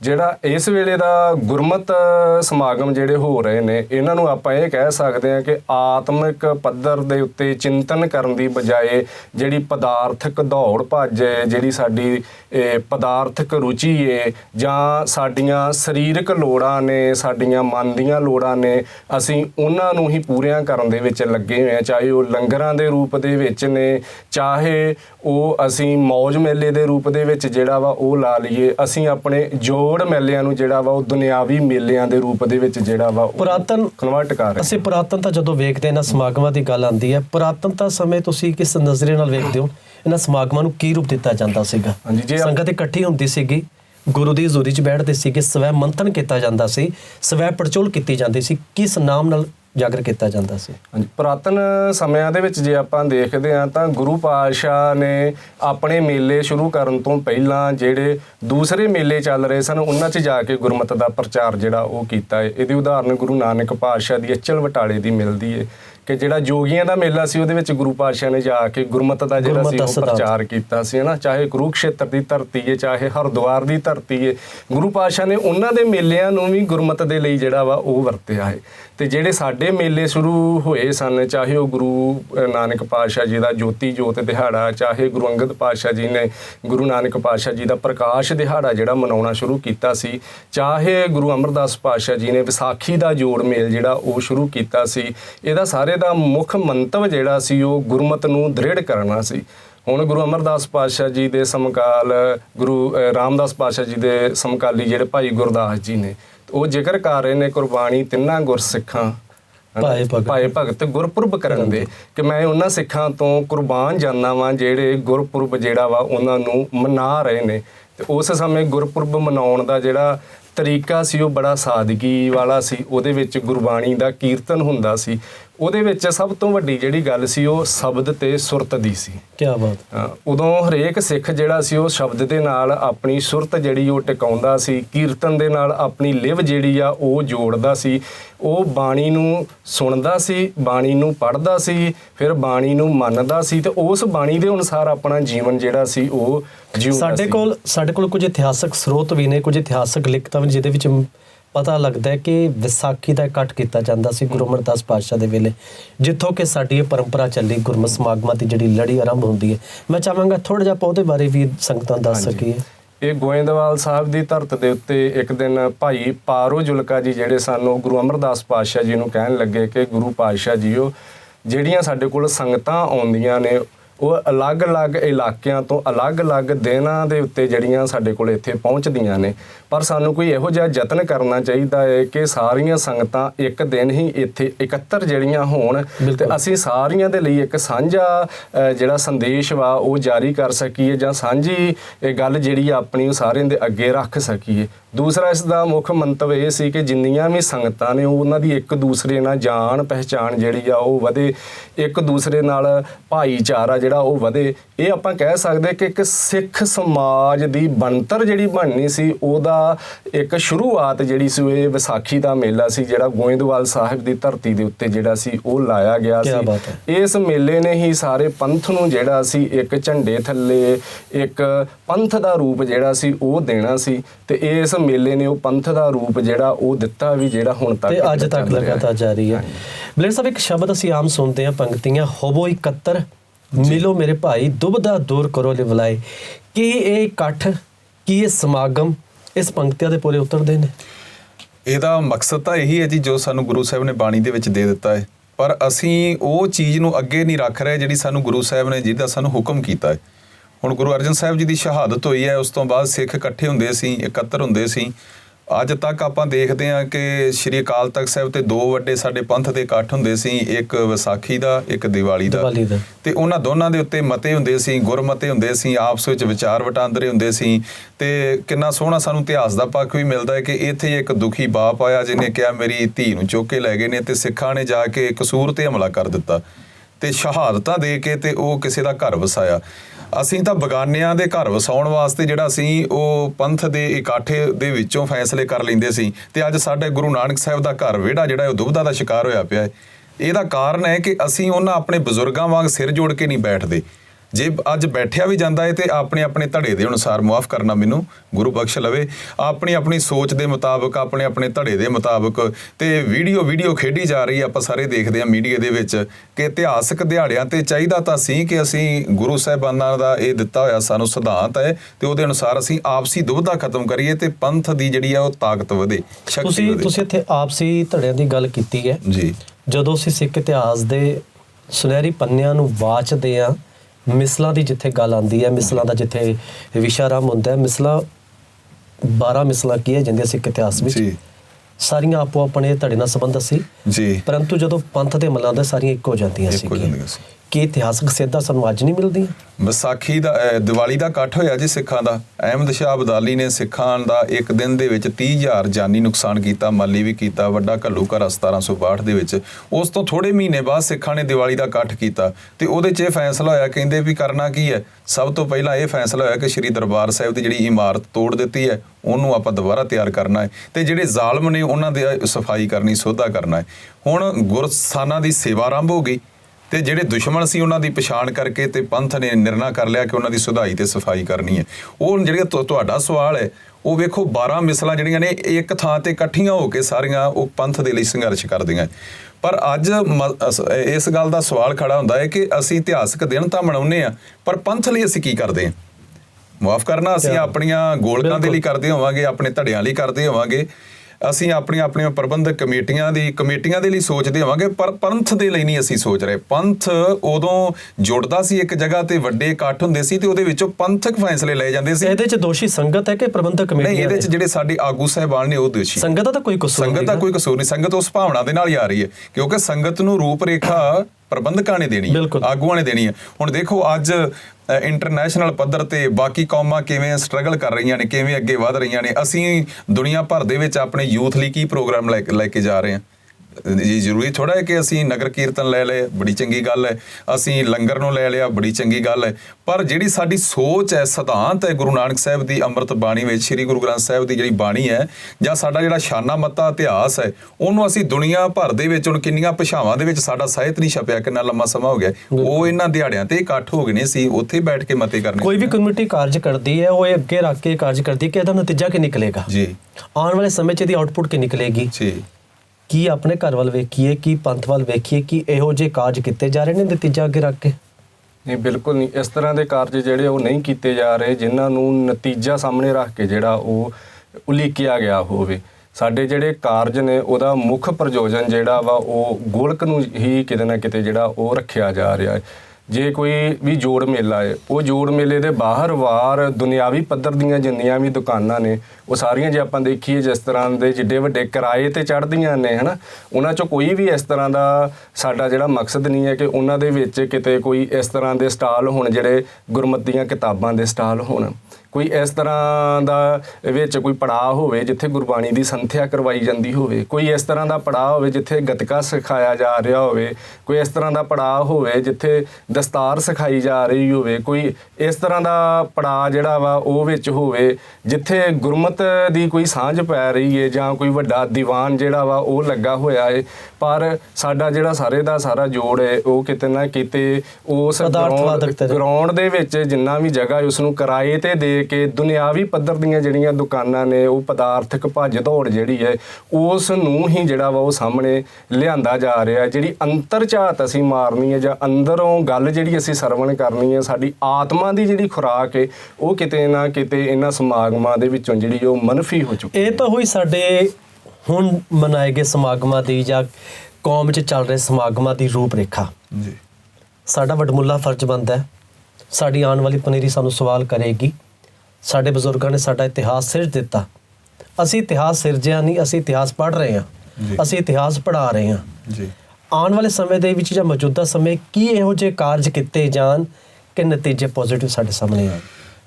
ਜਿਹੜਾ ਇਸ ਵੇਲੇ ਦਾ ਗੁਰਮਤ ਸਮਾਗਮ ਜਿਹੜੇ ਹੋ ਰਹੇ ਨੇ, ਇਹਨਾਂ ਨੂੰ ਆਪਾਂ ਇਹ ਕਹਿ ਸਕਦੇ ਹਾਂ ਕਿ ਆਤਮਿਕ ਪੱਧਰ ਦੇ ਉੱਤੇ ਚਿੰਤਨ ਕਰਨ ਦੀ ਬਜਾਏ ਜਿਹੜੀ ਪਦਾਰਥਕ ਦੌੜ ਭੱਜ ਹੈ, ਜਿਹੜੀ ਸਾਡੀ ਪਦਾਰਥਕ ਰੁਚੀ ਹੈ ਜਾਂ ਸਾਡੀਆਂ ਸਰੀਰਕ ਲੋੜਾਂ ਨੇ, ਸਾਡੀਆਂ ਮਨ ਦੀਆਂ ਲੋੜਾਂ ਨੇ, ਅਸੀਂ ਉਹਨਾਂ ਨੂੰ ਹੀ ਪੂਰੀਆਂ ਕਰਨ ਦੇ ਵਿੱਚ ਲੱਗੇ ਹੋਏ ਆ ਚਾਹੇ ਉਹ ਲੰਗਰਾਂ ਦੇ ਰੂਪ ਦੇ ਵਿੱਚ ਨੇ, ਚਾਹੇ ਉਹ ਅਸੀਂ ਮੌਜ ਮੇਲੇ ਦੇ ਰੂਪ ਦੇ ਵਿੱਚ ਜਿਹੜਾ ਵਾ ਉਹ ਲਾ ਲਈਏ, ਅਸੀਂ ਆਪਣੇ ਜੋ ਜੋੜ ਮੇਲਿਆਂ ਨੂੰ ਜਿਹੜਾ ਵਾ ਉਹ ਦੁਨਿਆਵੀ ਮੇਲਿਆਂ ਦੇ ਰੂਪ ਦੇ ਵਿੱਚ ਜਿਹੜਾ ਵਾ ਪੁਰਾਤਨ ਕਨਵਰਟ ਕਰ ਰਹੇ ਅਸੀਂ ਪੁਰਾਤਨਤਾ ਜਦੋਂ ਵੇਖਦੇ ਇਹਨਾਂ ਸਮਾਗਮਾਂ ਦੀ ਗੱਲ ਆਉਂਦੀ ਹੈ ਪੁਰਾਤਨਤਾ ਸਮੇਂ ਤੁਸੀਂ ਕਿਸ ਨਜ਼ਰੀਏ ਨਾਲ ਵੇਖਦੇ ਹੋ? ਇਹਨਾਂ ਸਮਾਗਮਾਂ ਨੂੰ ਕੀ ਰੂਪ ਦਿੱਤਾ ਜਾਂਦਾ ਸੀਗਾ? ਹਾਂਜੀ, ਜੇ ਆਪ- ਸੰਗਤ ਇਕੱਠੀ ਹੁੰਦੀ ਸੀਗੀ ਗੁਰੂ ਦੀ ਹਜ਼ੂਰੀ 'ਚ ਬੈਠਦੇ ਸੀਗੇ ਸਵੈ ਮੰਥਨ ਕੀਤਾ ਜਾਂਦਾ ਸੀ ਸਵੈ ਪੜਚੋਲ ਕੀਤੀ ਜਾਂਦੀ ਸੀ ਕਿਸ ਨਾਮ ਨਾਲ ਜਾਗਰ ਕੀਤਾ ਜਾਂਦਾ ਸੀ। ਹਾਂਜੀ ਪੁਰਾਤਨ ਸਮਿਆਂ ਦੇ ਵਿੱਚ ਜੇ ਆਪਾਂ ਦੇਖਦੇ ਹਾਂ ਤਾਂ ਗੁਰੂ ਪਾਤਸ਼ਾਹ ਨੇ ਆਪਣੇ ਮੇਲੇ ਸ਼ੁਰੂ ਕਰਨ ਤੋਂ ਪਹਿਲਾਂ ਜਿਹੜੇ ਦੂਸਰੇ ਮੇਲੇ ਚੱਲ ਰਹੇ ਸਨ ਉਹਨਾਂ 'ਚ ਜਾ ਕੇ ਗੁਰਮਤ ਦਾ ਪ੍ਰਚਾਰ ਜਿਹੜਾ ਉਹ ਕੀਤਾ ਹੈ। ਇਹਦੀ ਉਦਾਹਰਨ ਗੁਰੂ ਨਾਨਕ ਪਾਤਸ਼ਾਹ ਦੀ ਅਚਲ ਵਟਾਲੇ ਦੀ ਮਿਲਦੀ ਹੈ ਕਿ ਜਿਹੜਾ ਜੋਗੀਆਂ ਦਾ ਮੇਲਾ ਸੀ ਉਹਦੇ ਵਿੱਚ ਗੁਰੂ ਪਾਤਸ਼ਾਹ ਨੇ ਜਾ ਕੇ ਗੁਰਮਤ ਦਾ ਜਿਹੜਾ ਸੀ ਉਹ। ਪ੍ਰਚਾਰ ਕੀਤਾ ਸੀ ਨਾ ਚਾਹੇ ਕੁਰੂਕਸ਼ੇਤਰ ਦੀ ਧਰਤੀ ਹੈ ਚਾਹੇ ਹਰਿਦੁਆਰ ਦੀ ਧਰਤੀ ਹੈ ਗੁਰੂ ਪਾਤਸ਼ਾਹ ਨੇ ਉਹਨਾਂ ਦੇ ਮੇਲਿਆਂ ਨੂੰ ਵੀ ਗੁਰਮਤ ਦੇ ਲਈ ਜਿਹੜਾ ਵਾ ਉਹ ਵਰਤਿਆ ਹੈ। ਤੇ ਜਿਹੜੇ ਸਾਡੇ ਮੇਲੇ ਸ਼ੁਰੂ ਹੋਏ ਸਨ, ਚਾਹੇ ਉਹ ਗੁਰੂ ਨਾਨਕ ਪਾਤਸ਼ਾਹ ਜੀ ਦਾ ਜੋਤੀ ਜੋਤ ਦਿਹਾੜਾ, ਚਾਹੇ ਗੁਰੂ ਅੰਗਦ ਪਾਤਸ਼ਾਹ ਜੀ ਨੇ ਗੁਰੂ ਨਾਨਕ ਪਾਤਸ਼ਾਹ ਜੀ ਦਾ ਪ੍ਰਕਾਸ਼ ਦਿਹਾੜਾ ਜਿਹੜਾ ਮਨਾਉਣਾ ਸ਼ੁਰੂ ਕੀਤਾ ਸੀ, ਚਾਹੇ ਗੁਰੂ ਅਮਰਦਾਸ ਪਾਤਸ਼ਾਹ ਜੀ ਨੇ ਵਿਸਾਖੀ ਦਾ ਜੋੜ ਮੇਲ ਜਿਹੜਾ ਉਹ ਸ਼ੁਰੂ ਕੀਤਾ ਸੀ, ਇਹਦਾ ਸਾਰੇ ਦਾ ਮੁੱਖ ਮੰਤਵ ਜਿਹੜਾ ਸੀ ਉਹ ਗੁਰਮਤ ਨੂੰ ਦ੍ਰਿੜ ਕਰਨਾ ਸੀ। ਹੁਣ ਗੁਰੂ ਅਮਰਦਾਸ ਪਾਤਸ਼ਾਹ ਜੀ ਦੇ ਸਮਕਾਲ, ਗੁਰੂ ਰਾਮਦਾਸ ਪਾਤਸ਼ਾਹ ਜੀ ਦੇ ਸਮਕਾਲੀ ਜਿਹੜੇ ਭਾਈ ਗੁਰਦਾਸ ਜੀ ਨੇ ਉਹ ਜ਼ਿਕਰ ਕਰ ਰਹੇ ਨੇ ਕੁਰਬਾਨੀ ਤਿੰਨਾਂ ਗੁਰਸਿੱਖਾਂ ਭਾਏ ਭਗਤ। ਭਾਏ ਭਗਤ ਗੁਰਪੁਰਬ ਕਰਨ ਦੇ ਕਿ ਮੈਂ ਉਹਨਾਂ ਸਿੱਖਾਂ ਤੋਂ ਕੁਰਬਾਨ ਜਾਨਾ ਵਾਂ ਜਿਹੜੇ ਗੁਰਪੁਰਬ ਜਿਹੜਾ ਵਾ ਉਹਨਾਂ ਨੂੰ ਮਨਾ ਰਹੇ ਨੇ। ਤੇ ਉਸ ਸਮੇਂ ਗੁਰਪੁਰਬ ਮਨਾਉਣ ਦਾ ਜਿਹੜਾ ਤਰੀਕਾ ਸੀ ਉਹ ਬੜਾ ਸਾਦਗੀ ਵਾਲਾ ਸੀ। ਉਹਦੇ ਵਿੱਚ ਗੁਰਬਾਣੀ ਦਾ ਕੀਰਤਨ ਹੁੰਦਾ ਸੀ। ਉਹਦੇ ਵਿੱਚ ਸਭ ਤੋਂ ਵੱਡੀ ਜਿਹੜੀ ਗੱਲ ਸੀ ਉਹ ਸ਼ਬਦ ਤੇ ਸੁਰਤ ਦੀ ਸੀ। ਕੀ ਬਾਤ। ਉਦੋਂ ਹਰੇਕ ਸਿੱਖ ਜਿਹੜਾ ਸੀ ਉਹ ਸ਼ਬਦ ਦੇ ਨਾਲ ਆਪਣੀ ਸੁਰਤ ਜਿਹੜੀ ਉਹ ਟਿਕਾਉਂਦਾ ਸੀ ਕੀਰਤਨ ਦੇ ਨਾਲ ਆਪਣੀ ਲਿਵ ਜਿਹੜੀ ਆ ਉਹ ਜੋੜਦਾ ਸੀ। ਉਹ ਬਾਣੀ ਨੂੰ ਸੁਣਦਾ ਸੀ ਬਾਣੀ ਨੂੰ ਪੜ੍ਹਦਾ ਸੀ ਫਿਰ ਬਾਣੀ ਨੂੰ ਮੰਨਦਾ ਸੀ ਤੇ ਉਸ ਬਾਣੀ ਦੇ ਅਨੁਸਾਰ ਆਪਣਾ ਜੀਵਨ ਜਿਹੜਾ ਸੀ ਉਹ ਜਿਉਂਦਾ ਸਾਡੇ ਸੀ। ਕੋਲ ਸਾਡੇ ਕੋਲ ਕੁਝ ਇਤਿਹਾਸਕ ਸਰੋਤ ਵੀ ਨੇ ਕੁਝ ਇਤਿਹਾਸਕ ਲਿਖਤਾਂ ਵੀ ਜਿਹਦੇ ਵਿੱਚ ਪਤਾ ਲੱਗਦਾ ਹੈ ਕਿ ਵਿਸਾਖੀ ਦਾ ਇਕੱਠ ਕੀਤਾ ਜਾਂਦਾ ਸੀ ਗੁਰੂ ਅਮਰਦਾਸ ਪਾਤਸ਼ਾਹ ਦੇ ਵੇਲੇ ਜਿੱਥੋਂ ਕਿ ਸਾਡੀ ਇਹ ਪਰੰਪਰਾ ਚੱਲੀ ਗੁਰਮਤਿ ਸਮਾਗਮਾਂ ਦੀ ਜਿਹੜੀ ਲੜੀ ਆਰੰਭ ਹੁੰਦੀ ਹੈ ਮੈਂ ਚਾਹਾਂਗਾ ਥੋੜਾ ਜਿਹਾ ਉਹਦੇ ਬਾਰੇ ਵੀ ਸੰਗਤਾਂ ਦੱਸ। ਸਕੀਏ ਇਹ ਗੋਇੰਦਵਾਲ ਸਾਹਿਬ ਦੀ ਧਰਤ ਦੇ ਉੱਤੇ ਇੱਕ ਦਿਨ ਭਾਈ ਪਾਰੋ ਜੁਲਕਾ ਜੀ ਜਿਹੜੇ ਸਨ ਗੁਰੂ ਅਮਰਦਾਸ ਪਾਤਸ਼ਾਹ ਜੀ ਨੂੰ ਕਹਿਣ ਲੱਗੇ ਕਿ ਗੁਰੂ ਪਾਤਸ਼ਾਹ ਜੀਓ ਜਿਹੜੀਆਂ ਸਾਡੇ ਕੋਲ ਸੰਗਤਾਂ ਆਉਂਦੀਆਂ ਨੇ ਉਹ ਅਲੱਗ-ਅਲੱਗ ਇਲਾਕਿਆਂ ਤੋਂ ਅਲੱਗ-ਅਲੱਗ ਦਿਨਾਂ ਦੇ ਉੱਤੇ ਜਿਹੜੀਆਂ ਸਾਡੇ ਕੋਲ ਇੱਥੇ ਪਹੁੰਚਦੀਆਂ ਨੇ ਪਰ ਸਾਨੂੰ ਕੋਈ ਇਹੋ ਜਿਹਾ ਯਤਨ ਕਰਨਾ ਚਾਹੀਦਾ ਹੈ ਕਿ ਸਾਰੀਆਂ ਸੰਗਤਾਂ ਇੱਕ ਦਿਨ ਹੀ ਇੱਥੇ ਇਕੱਤਰ ਜਿਹੜੀਆਂ ਹੋਣ ਤੇ। ਅਸੀਂ ਸਾਰੀਆਂ ਦੇ ਲਈ ਇੱਕ ਸਾਂਝਾ ਜਿਹੜਾ ਸੰਦੇਸ਼ ਵਾ ਉਹ ਜਾਰੀ ਕਰ ਸਕੀਏ ਜਾਂ ਸਾਂਝੀ ਇਹ ਗੱਲ ਜਿਹੜੀ ਆਪਣੀ ਉਹ ਸਾਰਿਆਂ ਦੇ ਅੱਗੇ ਰੱਖ ਸਕੀਏ ਦੂਸਰਾ ਇਸ ਦਾ ਮੁੱਖ ਮੰਤਵ ਇਹ ਸੀ ਕਿ ਜਿੰਨੀਆਂ ਵੀ ਸੰਗਤਾਂ ਨੇ ਉਹ ਉਹਨਾਂ ਦੀ ਇੱਕ ਦੂਸਰੇ ਨਾਲ ਜਾਣ ਪਹਿਚਾਣ ਜਿਹੜੀ ਆ ਉਹ ਵਧੇ ਇੱਕ ਦੂਸਰੇ ਨਾਲ ਭਾਈਚਾਰਾ ਜਿਹੜਾ ਉਹ ਵਧੇ। ਇਹ ਆਪਾਂ ਕਹਿ ਸਕਦੇ ਕਿ ਇੱਕ ਸਿੱਖ ਸਮਾਜ ਦੀ ਬਣਤਰ ਜਿਹੜੀ ਬਣਨੀ ਸੀ ਉਹਦਾ ਇੱਕ ਸ਼ੁਰੂਆਤ ਜਿਹੜੀ ਸੀ ਉਹ ਇਹ ਵਿਸਾਖੀ ਦਾ ਮੇਲਾ ਸੀ ਜਿਹੜਾ ਗੋਇੰਦਵਾਲ ਸਾਹਿਬ ਦੀ ਧਰਤੀ ਦੇ ਉੱਤੇ ਜਿਹੜਾ ਸੀ ਉਹ ਲਾਇਆ ਗਿਆ ਸੀ। ਇਸ ਮੇਲੇ ਨੇ ਹੀ ਸਾਰੇ ਪੰਥ ਨੂੰ ਜਿਹੜਾ ਸੀ ਇੱਕ ਝੰਡੇ ਥੱਲੇ ਇੱਕ ਪੰਥ ਦਾ ਰੂਪ ਜਿਹੜਾ ਸੀ ਉਹ ਦੇਣਾ ਸੀ। ਤੇ ਇਸ ਮੇਲੇ ਨੇ ਉਹ ਪੰਥ ਦਾ ਰੂਪ ਜਿਹੜਾ ਉਹ ਦਿੱਤਾ ਵੀ ਜਿਹੜਾ ਹੁਣ ਤੱਕ ਤੇ ਅੱਜ ਤੱਕ। ਲਗਾਤਾਰ ਜਾਰੀ ਹੈ। ਬਲੇਡ ਸਾਹਿਬ ਇੱਕ ਸ਼ਬਦ ਅਸੀਂ ਆਮ ਸੁਣਦੇ ਹਾਂ ਪੰਕਤੀਆਂ ਹੋਵੋ ਇਕੱਤਰ ਮਿਲੋ ਮੇਰੇ ਭਾਈ ਦੁਬਦਾ ਦੂਰ ਕਰੋ ਲਿਵਲਾਏ। ਕੀ ਇਹ ਇਕੱਠ ਕੀ ਇਹ ਸਮਾਗਮ ਇਸ ਪੰਕਤੀਆਂ ਦੇ ਪੂਰੇ ਉਤਰਦੇ ਨੇ? ਇਹਦਾ ਮਕਸਦ ਤਾਂ ਇਹੀ ਹੈ ਜੀ ਜੋ ਸਾਨੂੰ ਗੁਰੂ ਸਾਹਿਬ ਨੇ ਬਾਣੀ ਦੇ ਵਿੱਚ ਦੇ ਦਿੱਤਾ ਹੈ। ਪਰ ਅਸੀਂ ਉਹ ਚੀਜ਼ ਨੂੰ ਅੱਗੇ ਨਹੀਂ ਰੱਖ ਰਹੇ ਜਿਹੜੀ ਸਾਨੂੰ ਗੁਰੂ ਸਾਹਿਬ ਨੇ ਜਿਹਦਾ ਸਾਨੂੰ ਹੁਕਮ ਕੀਤਾ ਹੈ। ਹੁਣ ਗੁਰੂ ਅਰਜਨ ਸਾਹਿਬ ਜੀ ਦੀ ਸ਼ਹਾਦਤ ਹੋਈ ਹੈ ਉਸ ਤੋਂ ਬਾਅਦ ਸਿੱਖ ਇਕੱਠੇ ਹੁੰਦੇ ਸੀ ਇਕੱਤਰ ਹੁੰਦੇ ਸੀ। ਅੱਜ ਤੱਕ ਆਪਾਂ ਦੇਖਦੇ ਹਾਂ ਕਿ ਸ਼੍ਰੀ ਅਕਾਲ ਤਖਤ ਸਾਹਿਬ ਤੇ ਦੋ ਵੱਡੇ ਸਾਡੇ ਪੰਥ ਦੇ ਇਕੱਠ ਹੁੰਦੇ ਸੀ ਇੱਕ ਵਿਸਾਖੀ ਦਾ ਇੱਕ ਦੀਵਾਲੀ ਦਾ। ਤੇ ਉਹਨਾਂ ਦੋਨਾਂ ਦੇ ਉੱਤੇ ਮਤੇ ਹੁੰਦੇ ਸੀ ਗੁਰਮਤੇ ਹੁੰਦੇ ਸੀ ਆਪਸ ਵਿੱਚ ਵਿਚਾਰ ਵਟਾਂਦਰੇ ਹੁੰਦੇ ਸੀ। ਤੇ ਕਿੰਨਾ ਸੋਹਣਾ ਸਾਨੂੰ ਇਤਿਹਾਸ ਦਾ ਪੱਖ ਵੀ ਮਿਲਦਾ ਹੈ ਕਿ ਇੱਥੇ ਇੱਕ ਦੁਖੀ ਬਾਪ ਆਇਆ ਜਿਹਨੇ ਕਿਹਾ ਮੇਰੀ ਧੀ ਨੂੰ ਚੁੱਕ ਕੇ ਲੈ ਗਏ ਨੇ ਤੇ ਸਿੱਖਾਂ ਨੇ ਜਾ ਕੇ ਕਸੂਰ ਤੇ ਹਮਲਾ ਕਰ ਦਿੱਤਾ। ਤੇ ਸ਼ਹਾਦਤਾਂ ਦੇ ਕੇ ਤੇ ਉਹ ਕਿਸੇ ਦਾ ਘਰ ਵਸਾਇਆ। ਅਸੀਂ ਤਾਂ ਬਗਾਨਿਆਂ ਦੇ ਘਰ ਵਸਾਉਣ ਵਾਸਤੇ ਜਿਹੜਾ ਅਸੀਂ ਉਹ ਪੰਥ ਦੇ ਇਕਾਠੇ ਦੇ ਵਿੱਚੋਂ ਫੈਸਲੇ ਕਰ ਲੈਂਦੇ ਸੀ ਤੇ ਅੱਜ ਸਾਡੇ ਗੁਰੂ ਨਾਨਕ ਸਾਹਿਬ ਦਾ ਘਰ ਵਿਹੜਾ ਜਿਹੜਾ ਉਹ ਦੁਬਦਾ ਦਾ ਸ਼ਿਕਾਰ ਹੋਇਆ ਪਿਆ ਹੈ। ਇਹਦਾ ਕਾਰਨ ਹੈ ਕਿ ਅਸੀਂ ਉਹਨਾਂ ਆਪਣੇ ਬਜ਼ੁਰਗਾਂ ਵਾਂਗ ਸਿਰ ਜੋੜ ਕੇ ਨਹੀਂ ਬੈਠਦੇ। ਜੇ ਅੱਜ ਬੈਠਿਆ ਵੀ ਜਾਂਦਾ ਹੈ ਤੇ ਆਪਣੇ ਆਪਣੇ ਧੜੇ ਦੇ ਅਨੁਸਾਰ ਮੁਆਫ ਕਰਨਾ ਮੈਨੂੰ ਗੁਰੂ ਬਖਸ਼ ਲਵੇ। ਆਪਣੀ ਆਪਣੀ ਸੋਚ ਦੇ ਮੁਤਾਬਕ ਆਪਣੇ ਆਪਣੇ ਧੜੇ ਦੇ ਮੁਤਾਬਕ ਤੇ ਵੀਡੀਓ ਵੀਡੀਓ ਖੇਡੀ ਜਾ ਰਹੀ ਆਪਾਂ ਸਾਰੇ ਦੇਖਦੇ ਹਾਂ ਮੀਡੀਆ ਦੇ ਵਿੱਚ ਕਿ ਇਤਿਹਾਸਕ ਦਿਹਾੜਿਆਂ ਤੇ ਚਾਹੀਦਾ ਤਾਂ ਸੀ ਕਿ ਅਸੀਂ ਗੁਰੂ ਸਾਹਿਬਾਨਾਂ ਦਾ ਇਹ ਦਿੱਤਾ ਹੋਇਆ ਸਾਨੂੰ ਸਿਧਾਂਤ ਹੈ ਤੇ ਉਹਦੇ ਅਨੁਸਾਰ ਅਸੀਂ ਆਪਸੀ ਦੁਬਧਾ ਖਤਮ ਕਰੀਏ ਤੇ ਪੰਥ ਦੀ ਜਿਹੜੀ ਹੈ ਉਹ ਤਾਕਤ ਵਧੇ ਸ਼ਕਤੀ ਤੁਸੀਂ ਤੁਸੀਂ ਇੱਥੇ ਆਪਸੀ ਧੜਿਆਂ ਦੀ ਗੱਲ ਕੀਤੀ ਹੈ। ਜੀ। ਜਦੋਂ ਅਸੀਂ ਸਿੱਖ ਇਤਿਹਾਸ ਦੇ ਸੁਨਹਿਰੀ ਪੰਨਿਆਂ ਨੂੰ ਵਾਚਦੇ ਆ ਮਿਸਲਾਂ ਦੀ ਜਿੱਥੇ ਗੱਲ ਆਉਂਦੀ ਹੈ ਮਿਸਲਾਂ ਦਾ ਜਿੱਥੇ ਵਿਸ਼ਾਰਾਮ ਹੁੰਦਾ ਹੈ ਮਿਸਲਾਂ 12 ਮਿਸਲਾਂ ਕੀ ਹੈ ਜਾਂਦੀਆਂ ਸਿੱਖ ਇਤਿਹਾਸ ਵਿੱਚ ਜੀ। ਸਾਰੀਆਂ ਆਪੋ ਆਪਣੇ ਧੜੇ ਨਾਲ ਸੰਬੰਧਿਤ ਸੀ। ਜੀ। ਪਰੰਤੂ ਜਦੋਂ ਪੰਥ ਦੇ ਮਲਾਂ ਦਾ ਸਾਰੀਆਂ ਇੱਕੋ ਜਾਂਦੀਆਂ ਇੱਕੋ ਸੀ ਜਾਂਦੀਆਂ ਸੀ। ਕੀ ਇਤਿਹਾਸਕ ਸਿੱਧਾ ਸਾਨੂੰ ਅੱਜ ਨਹੀਂ ਮਿਲਦੀਆਂ ਵਿਸਾਖੀ ਦਾ ਅਹ, ਦੀਵਾਲੀ ਦਾ ਇਕੱਠ ਹੋਇਆ ਜੀ ਸਿੱਖਾਂ ਦਾ। ਅਹਿਮਦ ਸ਼ਾਹ ਅਬਦਾਲੀ ਨੇ ਸਿੱਖਾਂ ਦਾ ਇੱਕ ਦਿਨ ਦੇ ਵਿੱਚ 30000 ਜਾਨੀ ਨੁਕਸਾਨ ਕੀਤਾ ਮਾਲੀ ਵੀ ਕੀਤਾ ਵੱਡਾ ਘੱਲੂਘਾਰਾ 1762 ਦੇ ਵਿੱਚ। ਉਸ ਤੋਂ ਥੋੜੇ ਮਹੀਨੇ ਬਾਅਦ ਸਿੱਖਾਂ ਨੇ ਦੀਵਾਲੀ ਦਾ ਇਕੱਠ ਕੀਤਾ ਤੇ ਉਹਦੇ 'ਚ ਇਹ ਫੈਸਲਾ ਹੋਇਆ ਕਹਿੰਦੇ ਵੀ ਕਰਨਾ ਕੀ ਹੈ? ਸਭ ਤੋਂ ਪਹਿਲਾਂ ਇਹ ਫੈਸਲਾ ਹੋਇਆ ਕਿ ਸ੍ਰੀ ਦਰਬਾਰ ਸਾਹਿਬ ਦੀ ਜਿਹੜੀ ਇਮਾਰਤ ਤੋੜ ਦਿੱਤੀ ਹੈ ਉਹਨੂੰ ਆਪਾਂ ਦੁਬਾਰਾ ਤਿਆਰ ਕਰਨਾ ਹੈ ਤੇ ਜਿਹੜੇ ਜ਼ਾਲਮ ਨੇ ਉਹਨਾਂ ਦੇ ਸਫ਼ਾਈ ਕਰਨੀ ਸੋਧਾ ਕਰਨਾ ਹੈ। ਹੁਣ ਗੁਰਸਥਾਨਾਂ ਦੀ ਸੇਵਾ ਆਰੰਭ ਹੋ ਗਈ। ਤੇ ਜਿਹੜੇ ਦੁਸ਼ਮਣ ਸੀ ਉਹਨਾਂ ਦੀ ਪਛਾਣ ਕਰਕੇ ਤੇ ਪੰਥ ਨੇ ਨਿਰਣਾ ਕਰ ਲਿਆ ਕਿ ਉਹਨਾਂ ਦੀ ਸੁਧਾਈ ਤੇ ਸਫ਼ਾਈ ਕਰਨੀ ਹੈ ਉਹ ਜਿਹੜਾ ਤੁ- ਤੁਹਾਡਾ ਸਵਾਲ ਹੈ ਉਹ ਵੇਖੋ 12 ਮਿਸਲਾਂ ਜਿਹੜੀਆਂ ਨੇ ਇੱਕ ਥਾਂ ਤੇ ਇਕੱਠੀਆਂ ਹੋ ਕੇ ਸਾਰੀਆਂ ਉਹ ਪੰਥ ਦੇ ਲਈ ਸੰਘਰਸ਼ ਕਰਦੀਆਂ ਪਰ ਅੱਜ ਇਸ ਗੱਲ ਦਾ ਸਵਾਲ ਖੜਾ ਹੁੰਦਾ ਹੈ ਕਿ ਅਸੀਂ ਇਤਿਹਾਸਕ ਦਿਨ ਤਾਂ ਮਨਾਉਂਦੇ ਆ ਪਰ ਪੰਥ ਲਈ ਅਸੀਂ ਕੀ ਕਰਦੇ ਹਾਂ ਮਾਫ ਕਰਨਾ ਅਸੀਂ? ਆਪਣੀਆਂ ਗੋਲਕਾਂ ਦੇ। ਲਈ ਕਰਦੇ ਹੋਵਾਂਗੇ ਆਪਣੇ ਧੜਿਆਂ ਲਈ ਕਰਦੇ ਹੋਵਾਂਗੇ ਅਸੀਂ ਆਪਣੀਆਂ ਆਪਣੀਆਂ ਪ੍ਰਬੰਧਕ ਕਮੇਟੀਆਂ ਦੀ ਕਮੇਟੀਆਂ ਦੇ ਲਈ ਸੋਚਦੇ ਹੋਵਾਂਗੇ ਪਰ ਪੰਥ ਦੇ ਲਈ ਨਹੀਂ ਅਸੀਂ ਸੋਚ ਰਹੇ। ਪੰਥ ਉਦੋਂ ਜੁੜਦਾ ਸੀ ਇੱਕ ਜਗ੍ਹਾ ਤੇ ਵੱਡੇ ਇਕੱਠ ਹੁੰਦੇ ਸੀ ਤੇ ਉਹਦੇ ਵਿੱਚੋਂ ਪੰਥਕ ਫੈਸਲੇ ਲਏ ਜਾਂਦੇ ਸੀ। ਇਹਦੇ 'ਚ ਦੋਸ਼ੀ ਸੰਗਤ ਹੈ ਕਿ ਪ੍ਰਬੰਧਕ ਕਮੇਟੀ ਨਹੀਂ ਇਹਦੇ 'ਚ ਜਿਹੜੇ ਸਾਡੇ ਆਗੂ ਸਾਹਿਬਾਨ ਨੇ ਉਹ ਦੋਸ਼ੀ। ਸੰਗਤ ਦਾ ਤਾਂ ਕੋਈ ਕਸੂਰ ਸੰਗਤ ਦਾ ਨਹੀਂ ਕੋਈ ਕਸੂਰ ਨਹੀਂ। ਸੰਗਤ ਉਸ ਭਾਵਨਾ ਦੇ ਨਾਲ ਹੀ ਆ ਰਹੀ ਹੈ ਕਿਉਂਕਿ ਸੰਗਤ ਨੂੰ ਰੂਪ ਰੇਖਾ ਪ੍ਰਬੰਧਕਾਂ ਨੇ ਦੇਣੀ ਹੈ। ਆਗੂਆਂ ਨੇ ਦੇਣੀ ਹੈ। ਹੁਣ ਦੇਖੋ ਅੱਜ ਇੰਟਰਨੈਸ਼ਨਲ ਪੱਧਰ ਤੇ ਬਾਕੀ ਕੌਮਾਂ ਕਿਵੇਂ ਸਟਰਗਲ ਕਰ ਰਹੀਆਂ ਨੇ, ਕਿਵੇਂ ਅੱਗੇ ਵਧ ਰਹੀਆਂ ਨੇ, ਅਸੀਂ ਦੁਨੀਆ ਭਰ ਦੇ ਵਿੱਚ ਆਪਣੇ ਯੂਥ ਲਈ ਕੀ ਪ੍ਰੋਗਰਾਮ ਲੈ ਕੇ ਲੈ ਕੇ ਜਾ ਰਹੇ ਹਾਂ? ਇਹ ਜ਼ਰੂਰੀ ਥੋੜਾ ਹੈ ਕਿ ਅਸੀਂ ਨਗਰ ਕੀਰਤਨ ਲੈ ਲਏ ਬੜੀ ਚੰਗੀ ਗੱਲ ਹੈ। ਅਸੀਂ ਲੰਗਰ ਨੂੰ ਲੈ ਲਿਆ ਬੜੀ ਚੰਗੀ ਗੱਲ ਹੈ। ਪਰ ਜਿਹੜੀ ਸਾਡੀ ਸੋਚ ਹੈ ਸਿਧਾਂਤ ਹੈ ਗੁਰੂ ਨਾਨਕ ਸਾਹਿਬ ਦੀ ਅੰਮ੍ਰਿਤ ਬਾਣੀ ਵਿੱਚ ਸ੍ਰੀ ਗੁਰੂ ਗ੍ਰੰਥ ਸਾਹਿਬ ਦੀ ਜਿਹੜੀ ਬਾਣੀ ਹੈ ਜਾਂ ਸਾਡਾ ਜਿਹੜਾ ਸ਼ਾਨਾ ਮੱਤਾ ਇਤਿਹਾਸ ਹੈ ਉਹਨੂੰ ਅਸੀਂ ਦੁਨੀਆ ਭਰ ਦੇ ਵਿੱਚ ਹੁਣ ਕਿੰਨੀਆਂ ਭਾਸ਼ਾਵਾਂ ਦੇ ਵਿੱਚ ਸਾਡਾ ਸਾਹਿਤ ਨਹੀਂ ਛਪਿਆ ਕਿੰਨਾ ਲੰਮਾ ਸਮਾਂ ਹੋ ਗਿਆ। ਉਹ ਇਹਨਾਂ ਦਿਹਾੜਿਆਂ ਤੇ ਇਕੱਠ ਹੋ ਗਏ ਨੇ ਸੀ ਉੱਥੇ ਬੈਠ ਕੇ ਮਤੇ ਕਰਨੇ ਕੋਈ ਵੀ। ਕਮੇਟੀ ਕਾਰਜ ਕਰਦੀ ਹੈ ਉਹ ਇਹ ਅੱਗੇ ਰੱਖ ਕੇ ਕਾਰਜ ਕਰਦੀ ਹੈ ਕਿ ਇਹਦਾ ਨਤੀਜਾ ਕੀ ਨਿਕਲੇਗਾ? ਜੀ। ਆਉਣ ਵਾਲੇ ਸਮੇਂ 'ਚ ਇਹਦੀ ਆਉਟਪੁੱਟ ਕੀ ਨਿਕਲੇਗੀ? ਜੀ। ਕੀ ਆਪਣੇ ਘਰ ਵੱਲ ਵੇਖੀਏ, ਕੀ ਪੰਥ ਵੱਲ ਵੇਖੀਏ, ਕਿ ਇਹੋ ਜਿਹੇ ਕਾਰਜ ਕੀਤੇ ਜਾ ਰਹੇ ਨੇ ਨਤੀਜਾ ਅੱਗੇ ਰੱਖ ਕੇ? ਨਹੀਂ, ਬਿਲਕੁਲ ਨਹੀਂ। ਇਸ ਤਰ੍ਹਾਂ ਦੇ ਕਾਰਜ ਜਿਹੜੇ ਉਹ ਨਹੀਂ ਕੀਤੇ ਜਾ ਰਹੇ, ਜਿਨ੍ਹਾਂ ਨੂੰ ਨਤੀਜਾ ਸਾਹਮਣੇ ਰੱਖ ਕੇ ਜਿਹੜਾ ਉਹ ਉਲੀਕਿਆ ਗਿਆ ਹੋਵੇ। ਸਾਡੇ ਜਿਹੜੇ ਕਾਰਜ ਨੇ, ਉਹਦਾ ਮੁੱਖ ਪ੍ਰਯੋਜਨ ਜਿਹੜਾ ਵਾ, ਉਹ ਗੋਲਕ ਨੂੰ ਹੀ ਕਿਤੇ ਨਾ ਕਿਤੇ ਜਿਹੜਾ ਉਹ ਰੱਖਿਆ ਜਾ ਰਿਹਾ ਹੈ। ਜੇ ਕੋਈ ਵੀ ਜੋੜ ਮੇਲਾ ਹੈ, ਉਹ ਜੋੜ ਮੇਲੇ ਦੇ ਬਾਹਰ ਵਾਰ ਦੁਨਿਆਵੀ ਪੱਧਰ ਦੀਆਂ ਜਿੰਨੀਆਂ ਵੀ ਦੁਕਾਨਾਂ ਨੇ, ਉਹ ਸਾਰੀਆਂ ਜੇ ਆਪਾਂ ਦੇਖੀਏ ਜਿਸ ਤਰ੍ਹਾਂ ਦੇ ਜਿੱਡੇ ਵੱਡੇ ਕਿਰਾਏ ਤੇ ਚੜ੍ਹਦੀਆਂ ਨੇ, ਹਨਾ, ਉਹਨਾਂ ਚੋਂ ਕੋਈ ਵੀ ਇਸ ਤਰ੍ਹਾਂ ਦਾ ਸਾਡਾ ਜਿਹੜਾ ਮਕਸਦ ਨਹੀਂ ਹੈ ਕਿ ਉਹਨਾਂ ਦੇ ਵਿੱਚ ਕਿਤੇ ਕੋਈ ਇਸ ਤਰ੍ਹਾਂ ਦੇ ਸਟਾਲ ਹੋਣ, ਜਿਹੜੇ ਗੁਰਮਤਿ ਦੀਆਂ ਕਿਤਾਬਾਂ ਦੇ ਸਟਾਲ ਹੋਣ। ਕੋਈ ਇਸ ਤਰ੍ਹਾਂ ਦਾ ਵਿੱਚ ਕੋਈ ਪੜਾਅ ਹੋਵੇ ਜਿੱਥੇ ਗੁਰਬਾਣੀ ਦੀ ਸੰਥਿਆ ਕਰਵਾਈ ਜਾਂਦੀ ਹੋਵੇ ਕੋਈ ਇਸ ਤਰ੍ਹਾਂ ਦਾ ਪੜਾਅ ਹੋਵੇ ਜਿੱਥੇ ਗਤਕਾ ਸਿਖਾਇਆ ਜਾ ਰਿਹਾ ਹੋਵੇ ਕੋਈ ਇਸ ਤਰ੍ਹਾਂ ਦਾ ਪੜਾਅ ਹੋਵੇ ਜਿੱਥੇ ਦਸਤਾਰ ਸਿਖਾਈ ਜਾ ਰਹੀ ਹੋਵੇ ਕੋਈ ਇਸ ਤਰ੍ਹਾਂ ਦਾ ਪੜਾਅ ਜਿਹੜਾ ਵਾ ਉਹ ਵਿੱਚ ਹੋਵੇ ਜਿੱਥੇ ਗੁਰਮਤ ਦੀ ਕੋਈ ਸਾਂਝ ਪੈ ਰਹੀ ਹੈ ਜਾਂ ਕੋਈ ਵੱਡਾ ਦੀਵਾਨ ਜਿਹੜਾ ਵਾ ਉਹ ਲੱਗਾ ਹੋਇਆ ਹੈ ਪਰ ਸਾਡਾ ਜਿਹੜਾ ਸਾਰੇ ਦਾ ਸਾਰਾ ਜੋੜ ਹੈ ਉਹ ਕਿਤੇ ਨਾ ਕਿਤੇ ਉਸ ਗਰਾਊਂਡ ਦੇ ਵਿੱਚ ਜਿੰਨਾ ਵੀ ਜਗ੍ਹਾ ਉਸ ਨੂੰ ਕਿਰਾਏ ਤੇ ਦੇ ਕੇ ਦੁਨਿਆਵੀ ਪੱਧਰ ਦੀਆਂ ਜਿਹੜੀਆਂ ਦੁਕਾਨਾਂ ਨੇ ਉਹ ਪਦਾਰਥਕ ਭੱਜ ਦੌੜ ਜਿਹੜੀ ਹੈ ਉਸ ਨੂੰ ਹੀ ਜਿਹੜਾ ਵਾ ਉਹ ਸਾਹਮਣੇ ਲਿਆਂਦਾ ਜਾ ਰਿਹਾ ਜਿਹੜੀ ਅੰਤਰ ਝਾਤ ਅਸੀਂ ਮਾਰਨੀ ਹੈ ਜਾਂ ਅੰਦਰੋਂ ਗੱਲ ਜਿਹੜੀ ਅਸੀਂ ਸਰਵਣ ਕਰਨੀ ਹੈ ਸਾਡੀ ਆਤਮਾ ਦੀ ਜਿਹੜੀ ਖੁਰਾਕ ਹੈ ਉਹ ਕਿਤੇ ਨਾ ਕਿਤੇ ਇਹਨਾਂ ਸਮਾਗਮਾਂ ਦੇ ਵਿੱਚੋਂ ਜਿਹੜੀ ਉਹ ਮਨਫੀ ਹੋ ਚੁੱਕੀ ਇਹ ਤਾਂ ਹੋਈ ਸਾਡੇ ਹੁਣ ਮਨਾਏ ਗਏ ਸਮਾਗਮਾਂ ਦੀ ਜਾਂ ਕੌਮ 'ਚ ਚੱਲ ਰਹੇ ਸਮਾਗਮਾਂ ਦੀ ਰੂਪਰੇਖਾ। ਜੀ। ਸਾਡਾ ਵਡਮੁੱਲਾ ਫਰਜ਼ ਬਣਦਾ ਹੈ। ਸਾਡੀ ਆਉਣ ਵਾਲੀ ਪਨੀਰੀ ਸਾਨੂੰ ਸਵਾਲ ਕਰੇਗੀ। ਸਾਡੇ ਬਜ਼ੁਰਗਾਂ ਨੇ ਸਾਡਾ ਇਤਿਹਾਸ ਸਿਰਜ ਦਿੱਤਾ। ਅਸੀਂ ਇਤਿਹਾਸ ਸਿਰਜਿਆ ਨਹੀਂ ਅਸੀਂ ਇਤਿਹਾਸ ਪੜ੍ਹ ਰਹੇ। ਹਾਂ। ਅਸੀਂ ਇਤਿਹਾਸ ਪੜ੍ਹਾ ਰਹੇ ਹਾਂ। ਜੀ। ਆਉਣ ਵਾਲੇ ਸਮੇਂ ਦੇ ਵਿੱਚ ਜਾਂ ਮੌਜੂਦਾ ਸਮੇਂ ਕੀ ਇਹੋ ਜਿਹੇ ਕਾਰਜ ਕੀਤੇ ਜਾਣ ਕਿ ਨਤੀਜੇ ਪੋਜ਼ਿਟਿਵ ਸਾਡੇ ਸਾਹਮਣੇ ਆਣ